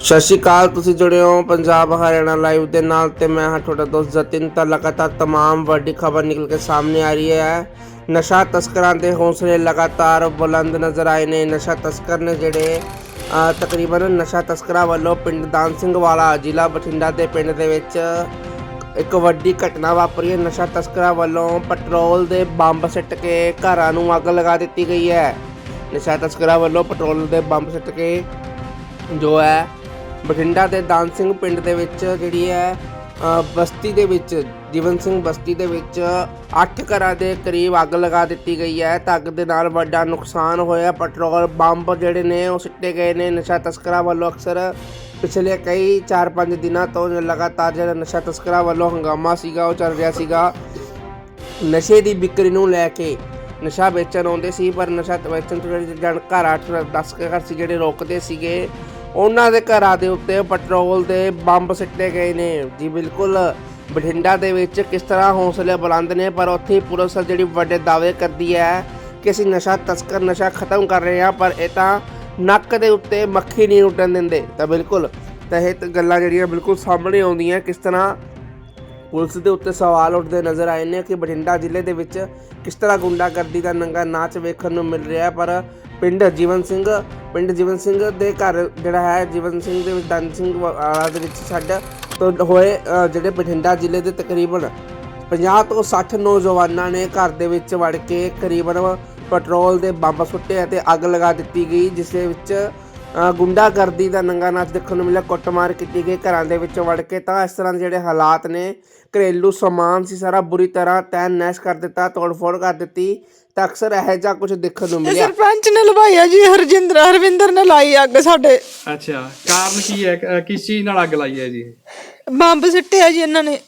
ਸਤਿ ਸ਼੍ਰੀ ਅਕਾਲ ਤੁਸੀਂ ਜੁੜੇ ਹੋ ਪੰਜਾਬ ਹਰਿਆਣਾ ਲਾਈਵ ਦੇ ਨਾਲ ਤੇ ਮੈਂ ਹਾਂ ਤੁਹਾਡਾ ਦੋਸਤ ਜਤਿਨ ਤਾਂ ਲਗਾਤਾਰ तमाम ਵੱਡੀ ਖਬਰ ਨਿਕਲ ਕੇ ਸਾਹਮਣੇ ਆ ਰਹੀ ਹੈ ਨਸ਼ਾ ਤਸਕਰਾਂ ਦੇ ਹੌਸਲੇ ਲਗਾਤਾਰ ਬੁਲੰਦ ਨਜ਼ਰ ਆਏ ਨੇ ਨਸ਼ਾ ਤਸਕਰ ਨੇ ਜਿਹੜੇ ਅਹ, ਤਕਰੀਬਨ ਨਸ਼ਾ ਤਸਕਰਾਂ ਵੱਲੋਂ ਪਿੰਡ ਦਾਨ ਸਿੰਘ ਵਾਲਾ ਜ਼ਿਲ੍ਹਾ ਬਠਿੰਡਾ ਦੇ ਪਿੰਡ ਦੇ ਵਿੱਚ ਇੱਕ ਵੱਡੀ ਘਟਨਾ ਵਾਪਰੀ ਹੈ ਨਸ਼ਾ ਤਸਕਰਾਂ ਵੱਲੋਂ ਪੈਟਰੋਲ ਦੇ ਬੰਬ ਸਿੱਟ ਕੇ ਘਰਾਂ ਨੂੰ ਅੱਗ ਲਗਾ ਦਿੱਤੀ ਗਈ ਹੈ ਨਸ਼ਾ ਤਸਕਰਾਂ ਵੱਲੋਂ ਪੈਟਰੋਲ ਦੇ ਬੰਬ ਸਿੱਟ ਕੇ ਜੋ ਹੈ ਬਠਿੰਡਾ ਦੇ ਦਾਨ ਸਿੰਘ ਪਿੰਡ ਦੇ ਵਿੱਚ ਜਿਹੜੀ ਹੈ ਬਸਤੀ ਦੇ ਵਿੱਚ, ਜੀਵਨ ਸਿੰਘ ਬਸਤੀ ਦੇ ਵਿੱਚ 8 ਘਰਾਂ ਦੇ ਕਰੀਬ ਅੱਗ ਲਗਾ ਦਿੱਤੀ ਗਈ ਹੈ। ਤਾਂ ਅੱਗ ਦੇ ਨਾਲ ਵੱਡਾ ਨੁਕਸਾਨ ਹੋਇਆ। ਪੈਟਰੋਲ ਬੰਬ ਜਿਹੜੇ ਨੇ, ਉਹ ਸਿੱਟੇ ਗਏ ਨੇ। ਨਸ਼ਾ ਤਸਕਰਾਂ ਵੱਲੋਂ ਅਕਸਰ ਪਿਛਲੇ ਕਈ 4-5 ਦਿਨਾਂ ਤੋਂ ਲਗਾਤਾਰ ਜਿਹੜਾ ਨਸ਼ਾ ਤਸਕਰਾਂ ਵੱਲੋਂ ਹੰਗਾਮਾ ਸੀਗਾ, ਉਹ ਚੱਲ ਰਿਹਾ ਸੀਗਾ। ਨਸ਼ੇ ਦੀ ਵਿਕਰੀ ਨੂੰ ਲੈ ਕੇ ਨਸ਼ਾ ਵੇਚਣ ਆਉਂਦੇ ਸੀ, ਪਰ ਨਸ਼ਾ ਵੇਚਣ ਤੋਂ ਜਿਹੜੇ ਘਰ 8 10 ਘਰ ਸੀ ਜਿਹੜੇ ਰੋਕਦੇ ਸੀਗੇ। ਉਹਨਾਂ ਦੇ ਘਰਾਂ ਦੇ ਉੱਤੇ ਪੈਟਰੋਲ ਦੇ ਬੰਬ ਸਿੱਟੇ ਗਏ ਨੇ। ਜੀ ਬਿਲਕੁਲ, ਬਠਿੰਡਾ ਦੇ ਵਿੱਚ ਕਿਸ ਤਰ੍ਹਾਂ ਹੌਸਲੇ ਬੁਲੰਦ ਨੇ, ਪਰ ਉੱਥੇ ਹੀ ਪੁਲਿਸ ਜਿਹੜੀ ਵੱਡੇ ਦਾਅਵੇ ਕਰਦੀ ਹੈ ਕਿ ਅਸੀਂ ਨਸ਼ਾ ਤਸਕਰ, ਨਸ਼ਾ ਖਤਮ ਕਰ ਰਹੇ ਹਾਂ, ਪਰ ਇਹ ਤਾਂ ਨੱਕ ਦੇ ਉੱਤੇ ਮੱਖੀ ਨਹੀਂ ਉੱਡਣ ਦਿੰਦੇ। ਤਾਂ ਬਿਲਕੁਲ ਤਾਂ ਇਹ ਗੱਲਾਂ ਜਿਹੜੀਆਂ ਬਿਲਕੁਲ ਸਾਹਮਣੇ ਆਉਂਦੀਆਂ, ਕਿਸ ਤਰ੍ਹਾਂ ਪੁਲਿਸ ਦੇ ਉੱਤੇ ਸਵਾਲ ਉੱਠਦੇ ਨਜ਼ਰ ਆਏ ਨੇ ਕਿ ਬਠਿੰਡਾ ਜ਼ਿਲ੍ਹੇ ਦੇ ਵਿੱਚ ਕਿਸ ਤਰ੍ਹਾਂ ਗੁੰਡਾਗਰਦੀ ਦਾ ਨੰਗਾ ਨਾਚ ਵੇਖਣ ਨੂੰ ਮਿਲ ਰਿਹਾ ਹੈ। ਪਰ ਪਿੰਡ ਜੀਵਨ ਸਿੰਘ, ਪਿੰਡ ਜੀਵਨ ਸਿੰਘ ਦੇ ਘਰ ਜਿਹੜਾ ਹੈ, ਜੀਵਨ ਸਿੰਘ ਦੇ ਵਿੱਚ ਦਨ ਸਿੰਘ ਵਾਲਾ ਦੇ ਵਿੱਚ ਛੱਡ ਤੋਂ ਹੋਏ ਜਿਹੜੇ ਬਠਿੰਡਾ ਜ਼ਿਲ੍ਹੇ ਦੇ ਤਕਰੀਬਨ 50 ਤੋਂ 60 ਨੌਜਵਾਨਾਂ ਨੇ ਘਰ ਦੇ ਵਿੱਚ ਵੜ ਕੇ ਕਰੀਬਨ ਪੈਟਰੋਲ ਦੇ ਬੰਬ ਸੁੱਟੇ ਅਤੇ ਅੱਗ ਲਗਾ ਦਿੱਤੀ ਗਈ, ਜਿਸ ਦੇ ਵਿੱਚ ਗੁੰਡਾਗਰਦੀ ਦਾ ਨੰਗਾ ਨਾਚ ਦੇਖਣ ਨੂੰ ਮਿਲਿਆ ਕੁੱਟਮਾਰ ਕੀਤੀ ਗਈ ਘਰਾਂ ਦੇ ਵਿੱਚ ਵੜ ਕੇ। ਤਾਂ ਇਸ ਤਰ੍ਹਾਂ ਦੇ ਜਿਹੜੇ ਹਾਲਾਤ ਨੇ ਘਰੇਲੂ ਸਮਾਨ ਸੀ ਸਾਰਾ ਬੁਰੀ ਤਰ੍ਹਾਂ ਤੈਨ ਨੈਸ਼ ਕਰ ਦਿੱਤਾ ਤੋੜਫੋੜ ਕਰ ਦਿੱਤੀ। ਤਾਂ ਅਕਸਰ ਇਹੋ ਜਿਹਾ ਕੁਝ ਦੇਖਣ ਨੂੰ ਮਿਲਿਆ। ਸਰਪੰਚ ਨੇ ਲਵਾਇਆ ਜੀ ਹਰਜਿੰਦਰ ਹਰਵਿੰਦਰ ਨੇ ਲਾਈ ਅੱਗ ਸਾਡੇ। ਅੱਛਾ ਕਾਰਨ ਕੀ ਹੈ? ਕਿਸ ਚੀਜ਼ ਨਾਲ ਅੱਗ ਲਾਈ ਹੈ ਜੀ? ਬੰਬ ਸਿੱਟਿਆ ਜੀ ਇਹਨਾਂ ਨੇ।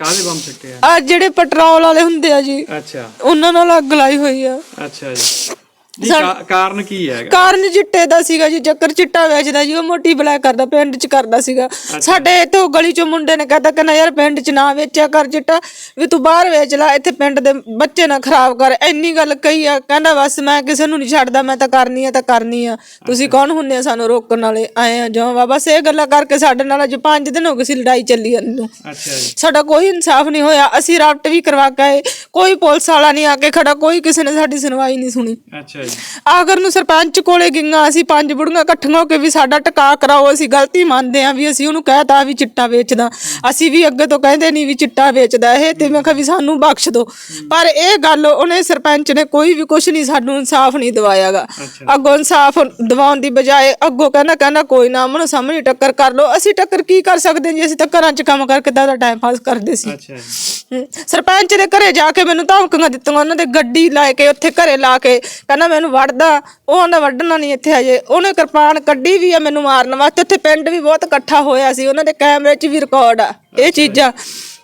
ਕਾਹਦੇ ਬੰਬ ਸਿੱਟੇ ਆ? ਆ ਜਿਹੜੇ ਪੈਟਰੋਲ ਵਾਲੇ ਹੁੰਦੇ ਆ ਜੀ ਅੱਛਾ। ਉਹਨਾਂ ਨਾਲ ਅੱਗ ਲਾਈ ਹੋਈ ਆ। ਅੱਛਾ ਜੀ। ਜੀ ਕਾ- ਕਾਰਨ ਕੀ ਹੈਗਾ ਕਾਰਨ ਚਿੱਟੇ ਦਾ ਸੀਗਾ ਜੀ ਚੱਕਰ ਚਿੱਟਾ ਵੇਚਦਾ ਜੀ ਉਹ ਮੋਟੀ ਬਲੈਕ ਕਰਦਾ ਪਿੰਡ ਚ ਕਰਦਾ ਸੀਗਾ। ਸਾਡੇ ਇੱਥੇ ਗਲੀ ਚੋਂ ਮੁੰਡੇ ਨੇ ਕਹਤਾ ਕਹਿੰਦਾ ਯਾਰ ਪਿੰਡ ਚ ਨਾ ਵੇਚਿਆ ਕਰ ਚਿੱਟਾ ਵੀ ਤੂੰ ਬਾਹਰ ਵੇਚ ਲੈ ਇੱਥੇ ਪਿੰਡ ਦੇ ਬੱਚੇ ਨਾ ਖਰਾਬ ਕਰ। ਇੰਨੀ ਗੱਲ ਕਹੀ ਆ ਕਹਿੰਦਾ ਬਸ ਮੈਂ ਕਿਸੇ ਨੂੰ ਨਹੀਂ ਛੱਡਦਾ ਮੈਂ ਤਾਂ ਕਰਨੀ ਆ ਤਾਂ ਕਰਨੀ ਆ। ਤੁਸੀਂ ਕੌਣ ਹੁੰਦੇ ਆ ਸਾਨੂੰ ਰੋਕਣ ਵਾਲੇ? ਆਏ ਆ ਜੋ ਬਸ ਇਹ ਗੱਲਾਂ ਕਰਕੇ ਸਾਡੇ ਨਾਲ ਅੱਜ 5 ਦਿਨ ਹੋ ਗਏ ਸੀ ਲੜਾਈ ਚੱਲੀ ਨੂੰ। ਅੱਛਾ ਜੀ। ਸਾਡਾ ਕੋਈ ਇਨਸਾਫ ਨਹੀਂ ਹੋਇਆ। ਅਸੀਂ ਰਾਪਟ ਵੀ ਕਰਵਾ ਕੇ ਆਏ। ਕੋਈ ਪੁਲਿਸ ਵਾਲਾ ਨਹੀਂ ਆ ਕੇ ਖੜਾ ਕੋਈ ਕਿਸੇ ਨੇ ਸਾਡੀ ਸੁਣਵਾਈ ਨਹੀਂ ਸੁਣੀ। ਅੱਛਾ ਜੀ ਆਖਰ ਨੂੰ ਸਰਪੰਚ ਕੋਲੇ ਗਈਆਂ ਅਸੀਂ ਪੰਜ ਬੁੜੀਆਂ ਇਕੱਠੀਆਂ ਹੋ ਕੇ ਵੀ ਸਾਡਾ ਟਿਕਾ ਕਰਾਓ ਅਸੀਂ ਗਲਤੀ ਮੰਨਦੇ ਆਂ ਵੀ ਅਸੀਂ ਉਹਨੂੰ ਕਹਿਤਾ ਵੀ ਚਿੱਟਾ ਵੇਚਦਾ। ਅਸੀਂ ਵੀ ਅੱਗੇ ਤੋਂ ਕਹਿੰਦੇ ਨਹੀਂ ਵੀ ਚਿੱਟਾ ਵੇਚਦਾ ਇਹ ਤੇ ਮੈਂ ਕਿਹਾ ਵੀ ਸਾਨੂੰ ਬਖਸ਼ ਦਿਓ। ਪਰ ਇਹ ਗੱਲ ਉਹਨੇ ਸਰਪੰਚ ਨੇ ਕੋਈ ਵੀ ਕੁਝ ਨਹੀਂ ਸਾਨੂੰ ਇਨਸਾਫ ਨਹੀਂ ਦਿਵਾਇਆਗਾ। ਅੱਗੋਂ ਇਨਸਾਫ ਦਿਵਾਉਣ ਦੀ ਬਜਾਏ ਅੱਗੋਂ ਕਹਿੰਦਾ ਕਹਿੰਦਾ ਕੋਈ ਨਾ ਮਨ ਸਾਹਮਣੇ ਟੱਕਰ ਕਰ ਲਓ। ਅਸੀਂ ਟੱਕਰ ਕੀ ਕਰ ਸਕਦੇ ਜੀ? ਅਸੀਂ ਤਾਂ ਘਰਾਂ 'ਚ ਕੰਮ ਕਰਕੇ ਤਾਂ ਟਾਈਮ ਪਾਸ ਕਰਦੇ ਸੀ। ਅੱਛਾ ਸਰਪੰਚ ਦੇ ਘਰੇ ਜਾ ਕੇ ਮੈਨੂੰ ਧਮਕੀਆਂ ਦਿੱਤੀਆਂ ਉਹਨਾਂ ਦੇ ਗੱਡੀ ਲੈ ਕੇ ਉੱਥੇ ਘਰੇ ਲਾ ਕੇ ਕਹਿੰਦਾ ਮੈਨੂੰ ਵੜਦਾ ਉਹ ਆਂਦਾ, ਵੱਢਣਾ ਨਹੀਂ ਇੱਥੇ ਹਜੇ। ਉਹਨੇ ਕਿਰਪਾਨ ਕੱਢੀ ਵੀ ਆ ਮੈਨੂੰ ਮਾਰਨ ਵਾਸਤੇ। ਉੱਥੇ ਪਿੰਡ ਵੀ ਬਹੁਤ ਇਕੱਠਾ ਹੋਇਆ ਸੀ। ਉਹਨਾਂ ਦੇ ਕੈਮਰੇ 'ਚ ਵੀ ਰਿਕਾਰਡ ਆ। ਇਹ ਚੀਜ਼ਾਂ।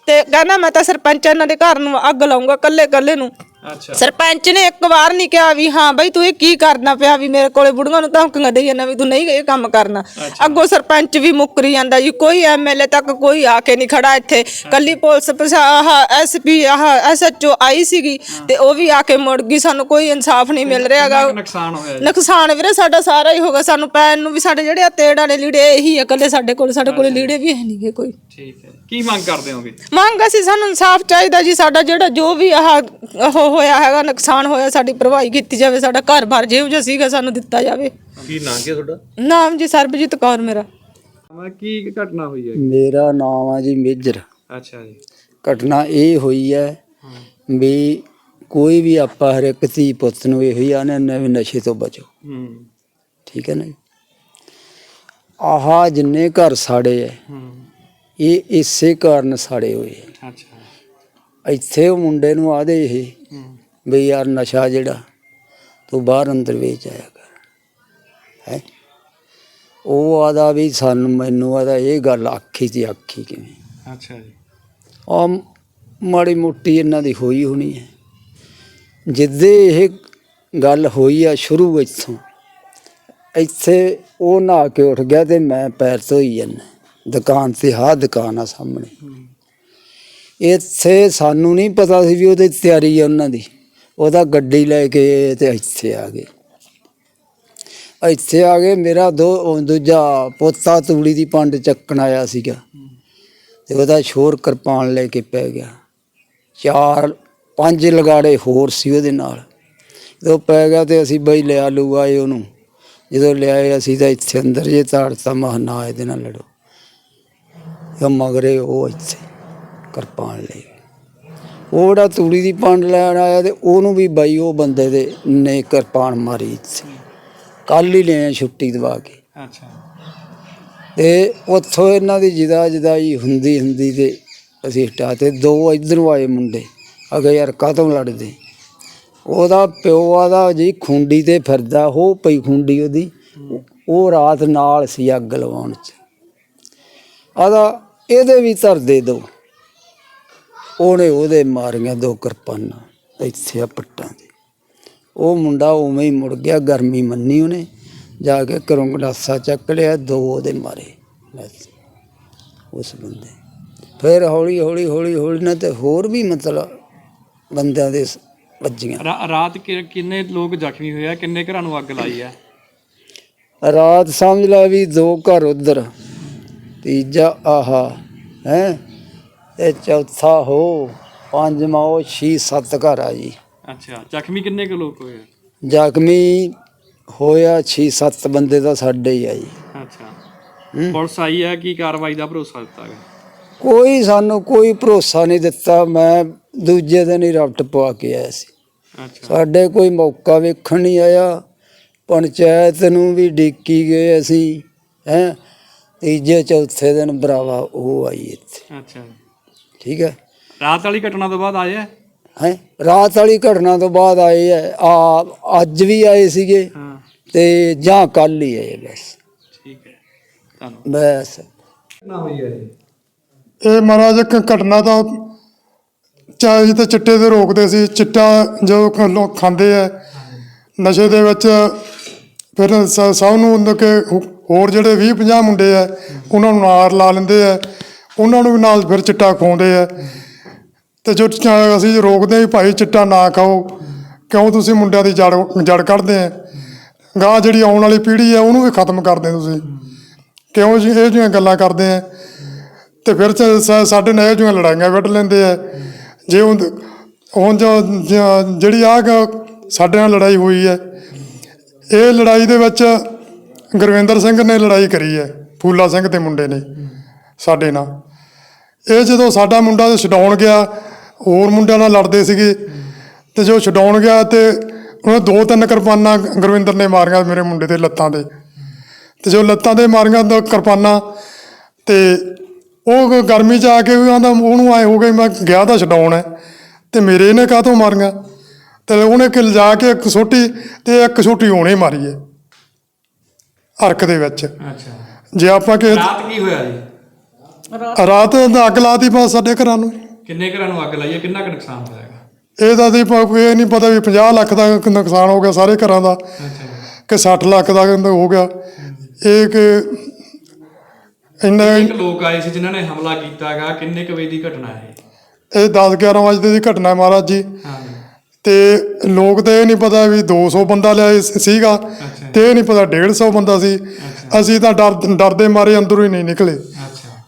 ਤੇ ਕਹਿੰਦਾ, ਮੈਂ ਤਾਂ ਸਰਪੰਚ ਇਹਨਾਂ ਦੇ ਘਰ ਨੂੰ ਅੱਗ ਲਾਉਂਗਾ ਕੱਲੇ ਕੱਲੇ ਨੂੰ। ਅੱਛਾ। ਸਰਪੰਚ ਨੇ ਇੱਕ ਵਾਰ ਨਹੀਂ ਕਿਹਾ ਵੀ ਹਾਂ ਬਈ ਤੂੰ ਇਹ ਕੀ ਕਰਨਾ ਪਿਆ ਵੀ ਮੇਰੇ ਕੋਲੇ ਬੁੜੀਆਂ ਨੂੰ ਧਮਕੀਆਂ ਦੇਈ ਜਾਂਦਾ ਵੀ ਤੂੰ ਨਹੀਂ ਇਹ ਕੰਮ ਕਰਨਾ। ਅੱਗੋਂ ਸਰਪੰਚ ਵੀ ਮੁੱਕਰੀ ਜਾਂਦਾ ਜੀ ਕੋਈ ਐਮਐਲਏ ਤੱਕ ਕੋਈ ਆ ਕੇ ਨਹੀਂ ਖੜਾ ਇੱਥੇ। ਕੱਲੀ ਪੁਲਿਸ ਐਸਪੀ ਆਹ ਐਸਐਚਓ ਆਈ ਸੀਗੀ ਤੇ ਉਹ ਵੀ ਆ ਕੇ ਮੁੜ ਗਈ ਸਾਨੂੰ ਕੋਈ ਇਨਸਾਫ ਨਹੀਂ ਮਿਲ ਰਿਹਾਗਾ ਨੁਕਸਾਨ ਹੋਇਆ ਨੁਕਸਾਨ ਵੀਰੇ ਸਾਡਾ ਸਾਰਾ ਹੀ ਹੋਗਾ ਸਾਨੂੰ ਪੈਣ ਨੂੰ ਵੀ ਸਾਡੇ ਜਿਹੜੇ ਆ ਤੇੜ ਵਾਲੇ ਲੀੜੇ ਇਹੀ ਆ ਇਕੱਲੇ ਸਾਡੇ ਕੋਲ ਸਾਡੇ ਕੋਲ ਲੀੜੇ ਵੀ ਹੈ ਨਹੀਂਗੇ ਕੋਈ। ਠੀਕ ਹੈ। ਕੀ ਮੰਗ ਕਰਦੇ ਹੋਗੇ? ਮੰਗ ਅਸੀਂ ਸਾਨੂੰ ਇਨਸਾਫ ਚਾਹੀਦਾ ਜੀ ਸਾਡਾ ਜਿਹੜਾ ਜੋ ਵੀ ਆਹ ਉਹ ਹੋਇਆ ਹੈਗਾ ਨੁਕਸਾਨ ਹੋਇਆ ਸਾਡੀ ਭਰਵਾਈ ਕੀਤੀ ਜਾਵੇ ਸਾਡਾ ਘਰ ਬਾਰ ਜਿਹੋ ਜਿਹਾ ਸੀਗਾ ਸਾਨੂੰ ਦਿੱਤਾ ਜਾਵੇ। ਕੀ ਨਾਂ ਕੀ ਤੁਹਾਡਾ? ਨਾਮ ਜੀ ਸਰਬਜੀਤ ਕੌਰ ਮੇਰਾ। ਮੈਂ ਕੀ ਘਟਨਾ ਹੋਈ ਹੈ? ਮੇਰਾ ਨਾਮ ਆ ਜੀ ਮੇਜਰ। ਅੱਛਾ ਜੀ। ਘਟਨਾ ਇਹ ਹੋਈ ਹੈ ਵੀ ਕੋਈ ਵੀ ਆਪਾਂ ਹਰ ਇੱਕ ਧੀ ਪੁੱਤ ਨੂੰ ਇਹੋ ਹੀ ਆਨੇ ਵੀ ਨਸ਼ੇ ਤੋਂ ਬਚੋ। ਹੂੰ। ਠੀਕ ਹੈ ਨਾ ਜੀ? ਆਹ ਜਿੰਨੇ ਘਰ ਸਾੜੇ ਹੈ ਹੂੰ। ਇਹ ਇਸੇ ਕਾਰਨ ਸਾੜੇ ਹੋਏ। ਅੱਛਾ। ਇੱਥੇ ਉਹ ਮੁੰਡੇ ਨੂੰ ਆਦੇ ਇਹ ਵੀ ਯਾਰ ਨਸ਼ਾ ਜਿਹੜਾ ਤੂੰ ਬਾਹਰ ਅੰਦਰ ਵੇਚ ਆਇਆ ਕਰ। ਹੈ? ਉਹ ਆਦਾ ਵੀ ਸਾਨੂੰ ਮੈਨੂੰ ਆਦਾ ਇਹ ਗੱਲ ਆਖੀ ਸੀ ਆਖੀ ਕਿਵੇਂ? ਅੱਛਾ ਜੀ। ਆ ਮਾੜੀ ਮੋਟੀ ਇਹਨਾਂ ਦੀ ਹੋਈ ਹੋਣੀ ਹੈ। ਜਿੱਦੇ ਇਹ ਗੱਲ ਹੋਈ ਆ ਸ਼ੁਰੂ ਇੱਥੋਂ ਇੱਥੇ ਉਹ ਨਹਾ ਕੇ ਉੱਠ ਗਿਆ ਤੇ ਮੈਂ ਪੈਰ ਧੋਈ ਜਾਂਦਾ। ਦੁਕਾਨ ਤੇ ਹਾਂ ਦੁਕਾਨ ਆ ਸਾਹਮਣੇ। ਇੱਥੇ ਸਾਨੂੰ ਨਹੀਂ ਪਤਾ ਸੀ ਵੀ ਉਹਦੀ ਤਿਆਰੀ ਆ ਉਹਨਾਂ ਦੀ। ਉਹਦਾ ਗੱਡੀ ਲੈ ਕੇ ਤੇ ਇੱਥੇ ਆ ਗਏ। ਇੱਥੇ ਆ ਗਏ, ਮੇਰਾ ਦੋ ਦੂਜਾ ਪੋਤਾ ਤੂੜੀ ਦੀ ਪੰਡ ਚੱਕਣ ਆਇਆ ਸੀਗਾ। ਤੇ ਉਹਦਾ ਸ਼ੋਰ ਕਿਰਪਾਨ ਲੈ ਕੇ ਪੈ ਗਿਆ। ਚਾਰ, ਪੰਜ ਲਗਾੜੇ ਹੋਰ ਸੀ ਉਹਦੇ ਨਾਲ। ਜਦੋਂ ਪੈ ਗਿਆ ਤੇ ਅਸੀਂ ਬਈ ਲਿਆ ਲੂ ਆਏ ਉਹਨੂੰ। ਜਦੋਂ ਲਿਆਏ, ਅਸੀਂ ਤਾਂ ਇੱਥੇ ਅੰਦਰ ਜੇ ਤਾੜਤਾ, ਮਹ ਨਾ ਇਹਦੇ ਨਾਲ ਲੜੋ। ਇਹ ਮਗਰੇ ਉਹ ਇੱਥੇ। ਕਿਰਪਾਨ ਲੈ ਗਿਆ ਉਹ ਜਿਹੜਾ ਤੂੜੀ ਦੀ ਪੰਡ ਲੈਣ ਆਇਆ ਤੇ ਉਹਨੂੰ ਵੀ ਬਾਈ ਉਹ ਬੰਦੇ ਦੇ ਨੇ ਕਿਰਪਾਨ ਮਾਰੀ ਇੱਥੇ ਕੱਲ ਹੀ ਲਿਆ ਛੁੱਟੀ ਦਵਾ ਕੇ। ਅੱਛਾ। ਤੇ ਉੱਥੋਂ ਇਹਨਾਂ ਦੀ ਜਿਦਾ ਜਦਾਈ ਹੁੰਦੀ ਹੁੰਦੀ ਤੇ ਅਸੀਂ ਹਟਾ ਤੇ ਦੋ ਇਧਰੋਂ ਆਏ ਮੁੰਡੇ। ਅਗੇ ਯਾਰ ਕਾਹਤੋਂ ਲੜਦੇ? ਉਹਦਾ ਪਿਓ ਆਦਾ ਜੀ ਖੁੰਡੀ ਤੇ ਫਿਰਦਾ ਉਹ ਪਈ ਖੁੰਡੀ ਉਹਦੀ। ਉਹ ਰਾਤ ਨਾਲ ਸੀ ਅੱਗ ਲਵਾਉਣ ਚ। ਆਦਾ ਇਹਦੇ ਵੀ ਧਰ ਦੇ ਦੋ। ਉਹਨੇ ਉਹਦੇ ਮਾਰੀਆਂ ਦੋ ਕਿਰਪਾਨਾਂ ਇੱਥੇ ਆ ਪੱਟਾਂ ਦੇ। ਉਹ ਮੁੰਡਾ ਉਵੇਂ ਹੀ ਮੁੜ ਗਿਆ ਗਰਮੀ ਮੰਨੀ ਉਹਨੇ। ਜਾ ਕੇ ਘਰੋਂ ਗੰਡਾਸਾ ਚੱਕ ਲਿਆ ਦੋ ਉਹਦੇ ਮਾਰੇ ਉਸ ਬੰਦੇ। ਫਿਰ ਹੌਲੀ ਹੌਲੀ ਹੌਲੀ ਹੌਲੀ ਨਾ ਤੇ ਹੋਰ ਵੀ ਮਤਲਬ ਬੰਦਿਆਂ ਦੇ ਵੱਜੀਆਂ। ਰਾਤ ਕਿੰਨੇ ਲੋਕ ਜ਼ਖਮੀ ਹੋਏ ਆ ਕਿੰਨੇ ਘਰਾਂ ਨੂੰ ਅੱਗ ਲਾਈ ਆ? ਰਾਤ ਸਮਝ ਲਾ ਵੀ ਦੋ ਘਰ ਉਧਰ ਤੀਜਾ ਆਹਾ ਹੈ? ਤੇ ਚੌਥਾ ਹੋ ਪੰਜਵਾਂ ਉਹ ਛੇ ਸੱਤ ਘਰ ਆ ਜੀ। ਅੱਛਾ ਜ਼ਖਮੀ ਕਿੰਨੇ ਕੁ ਲੋਕ ਹੋਏ ਆ? ਜ਼ਖਮੀ ਹੋਇਆ 6-7 ਬੰਦੇ ਤਾਂ ਸਾਡੇ ਹੀ ਆ ਜੀ। ਅੱਛਾ। ਹੂੰ। ਪੁਲਿਸ ਆਈ ਹੈ ਕੀ ਕਾਰਵਾਈ ਦਾ ਭਰੋਸਾ ਦਿੱਤਾ ਗਿਆ? ਕੋਈ ਸਾਨੂੰ ਕੋਈ ਭਰੋਸਾ ਨਹੀਂ ਦਿੱਤਾ ਮੈਂ ਦੂਜੇ ਦਿਨ ਹੀ ਰਫਟ ਪਵਾ ਕੇ ਆਇਆ ਸੀ। ਅੱਛਾ। ਸਾਡੇ ਕੋਈ ਮੌਕਾ ਵੇਖਣ ਨਹੀਂ ਆਇਆ ਪੰਚਾਇਤ ਨੂੰ ਵੀ ਡਿੱਕੀ ਗਏ ਅਸੀਂ ਹੈ। ਤੀਜੇ ਚੌਥੇ ਦਿਨ ਬਰਾਵਾ ਉਹ ਆਈ ਇੱਥੇ। ਅੱਛਾ। ਠੀਕ ਹੈ। ਰਾਤ ਵਾਲੀ ਘਟਨਾ ਤੋਂ ਬਾਅਦ ਆਏ ਹੈ? ਰਾਤ ਵਾਲੀ ਘਟਨਾ ਤੋਂ ਬਾਅਦ ਆਏ ਆ। ਆ ਅੱਜ ਵੀ ਆਏ ਸੀਗੇ ਹਾਂ। ਤੇ ਜਾਂ ਕੱਲ ਹੀ ਆਏ ਬਸ। ਠੀਕ ਹੈ। ਧੰਨਵਾਦ। ਬਸ। ਘਟਨਾ ਹੋਈ ਹੈ ਜੀ? ਇਹ ਮਹਾਰਾਜ ਇੱਕ ਘਟਨਾ ਤਾਂ ਚਾਹੇ ਤਾਂ ਚਿੱਟੇ ਤੇ ਰੋਕਦੇ ਸੀ ਚਿੱਟਾ ਜੋ ਖ- ਲੋਕ ਖਾਂਦੇ ਆ ਨਸ਼ੇ ਦੇ ਵਿੱਚ ਫਿਰ ਸ- ਸਭ ਨੂੰ ਉਹਨਾਂ ਕੇ ਹੋ- ਹੋਰ ਜਿਹੜੇ 20 50 ਮੁੰਡੇ ਆ ਉਹਨਾਂ ਨੂੰ ਨਾਰ ਲਾ ਲੈਂਦੇ ਆ। ਉਹਨਾਂ ਨੂੰ ਵੀ ਨਾਲ ਫਿਰ ਚਿੱਟਾ ਖਵਾਉਂਦੇ ਆ। ਤੇ ਜੋ ਚ- ਅਸੀਂ ਰੋਕਦੇ ਆ ਵੀ ਭਾਈ ਚਿੱਟਾ ਨਾ ਖਾਓ, ਕਿਉਂ ਤੁਸੀਂ ਮੁੰਡਿਆਂ ਦੀ ਜੜ ਜੜ ਕੱਢਦੇ ਆ? ਗਾਂ ਜਿਹੜੀ ਆਉਣ ਵਾਲੀ ਪੀੜ੍ਹੀ ਆ, ਉਹਨੂੰ ਵੀ ਖਤਮ ਕਰਦੇ ਤੁਸੀਂ। ਕਿਉਂ ਜੀ, ਇਹ ਜਿਹੀਆਂ ਗੱਲਾਂ ਕਰਦੇ ਆ। ਤੇ ਫਿਰ ਸਾਡੇ ਨਾਲ ਇਹ ਜਿਹੀਆਂ ਲੜਾਈਆਂ ਵੱਢ ਲੈਂਦੇ ਆ। ਜੇ ਹੁਣ ਹੁਣ ਜ- ਜਿਹੜੀ ਆ ਸਾਡੇ ਨਾਲ ਲੜਾਈ ਹੋਈ ਹੈ ਇਹ ਲੜਾਈ ਦੇ ਵਿੱਚ ਗੁਰਵਿੰਦਰ ਸਿੰਘ ਨੇ ਲੜਾਈ ਕਰੀ ਹੈ ਫੂਲਾ ਸਿੰਘ ਦੇ ਮੁੰਡੇ ਨੇ। ਸਾਡੇ ਨਾਲ। ਇਹ ਜਦੋਂ ਸਾਡਾ ਮੁੰਡਾ ਛਡਾਉਣ ਗਿਆ ਹੋਰ ਮੁੰਡਿਆਂ ਨਾਲ ਲੜਦੇ ਸੀਗੇ। ਤੇ ਜੋ ਛਡਾਉਣ ਗਿਆ ਤੇ ਉਹਨੇ ਦੋ ਤਿੰਨ ਕਿਰਪਾਨਾਂ ਗੁਰਵਿੰਦਰ ਨੇ ਮਾਰੀਆਂ ਮੇਰੇ ਮੁੰਡੇ ਦੇ ਲੱਤਾਂ ਤੇ। ਤੇ ਜੋ ਲੱਤਾਂ ਦੇ ਮਾਰੀਆਂ ਤਾਂ ਕਿਰਪਾਨਾਂ ਤੇ ਉਹ ਗਰਮੀ ਚ ਆ ਕੇ ਵੀ ਆਂਦਾ ਉਹਨੂੰ ਆਏ ਹੋ ਗਏ ਮੈਂ ਗਿਆ ਤਾਂ ਛਡਾਉਣ ਹੈ ਤੇ ਮੇਰੇ ਇਹਨੇ ਕਾਹਤੋਂ ਮਾਰੀਆਂ? ਤੇ ਉਹਨੇ ਕਿ ਲਿਜਾ ਕੇ ਇੱਕ ਛੋਟੀ ਤੇ ਇੱਕ ਛੋਟੀ ਉਹਨੇ ਮਾਰੀ ਹੈ ਹਰਕ ਦੇ ਵਿੱਚ। ਅੱਛਾ। ਜੇ ਆਪਾਂ ਕਿ ਰਾਤ ਕੀ ਹੋਇਆ ਜੀ? ਰਾਤ ਦਾ ਅੱਗ ਲਾਤੀ ਪਾ ਸਾਡੇ ਘਰਾਂ ਨੂੰ। ਕਿੰਨੇ ਘਰਾਂ ਨੂੰ ਅੱਗ ਲਾਈ ਹੈ? ਕਿੰਨਾ ਕੁ ਨੁਕਸਾਨ ਹੋਇਆ ਹੈਗਾ? ਇਹ ਤਾਂ ਦੀ ਇਹ ਨਹੀਂ ਪਤਾ ਵੀ 50 ਲੱਖ ਦਾ ਨੁਕਸਾਨ ਹੋ ਗਿਆ ਸਾਰੇ ਘਰਾਂ ਦਾ ਅੱਛਾ ਜੀ। ਕਿ 60 ਲੱਖ ਦਾ ਹੋ ਗਿਆ। ਇਹ ਕਿ ਇੰਨਾ ਕਿੰਨੇ ਕੁ ਲੋਕ ਆਏ ਸੀ ਜਿਨ੍ਹਾਂ ਨੇ ਹਮਲਾ ਕੀਤਾ ਹੈਗਾ? ਕਿੰਨੇ ਕੁ ਵਜੇ ਦੀ ਘਟਨਾ ਹੈ ਇਹ? ਇਹ 10 11 ਵਜੇ ਦੀ ਘਟਨਾ ਹੈ ਮਹਾਰਾਜ ਜੀ। ਹਾਂ ਤੇ ਲੋਕ ਤਾਂ ਇਹ ਨਹੀਂ ਪਤਾ ਵੀ 200 ਬੰਦਾ ਲਿਆ ਸੀ- ਸੀਗਾ ਅੱਛਾ। ਤੇ ਇਹ ਨਹੀਂ ਪਤਾ 150 ਬੰਦਾ ਸੀ। ਅਸੀਂ ਤਾਂ ਡਰ ਡਰਦੇ ਮਾਰੇ ਅੰਦਰੋਂ ਹੀ ਨਹੀਂ ਨਿਕਲੇ।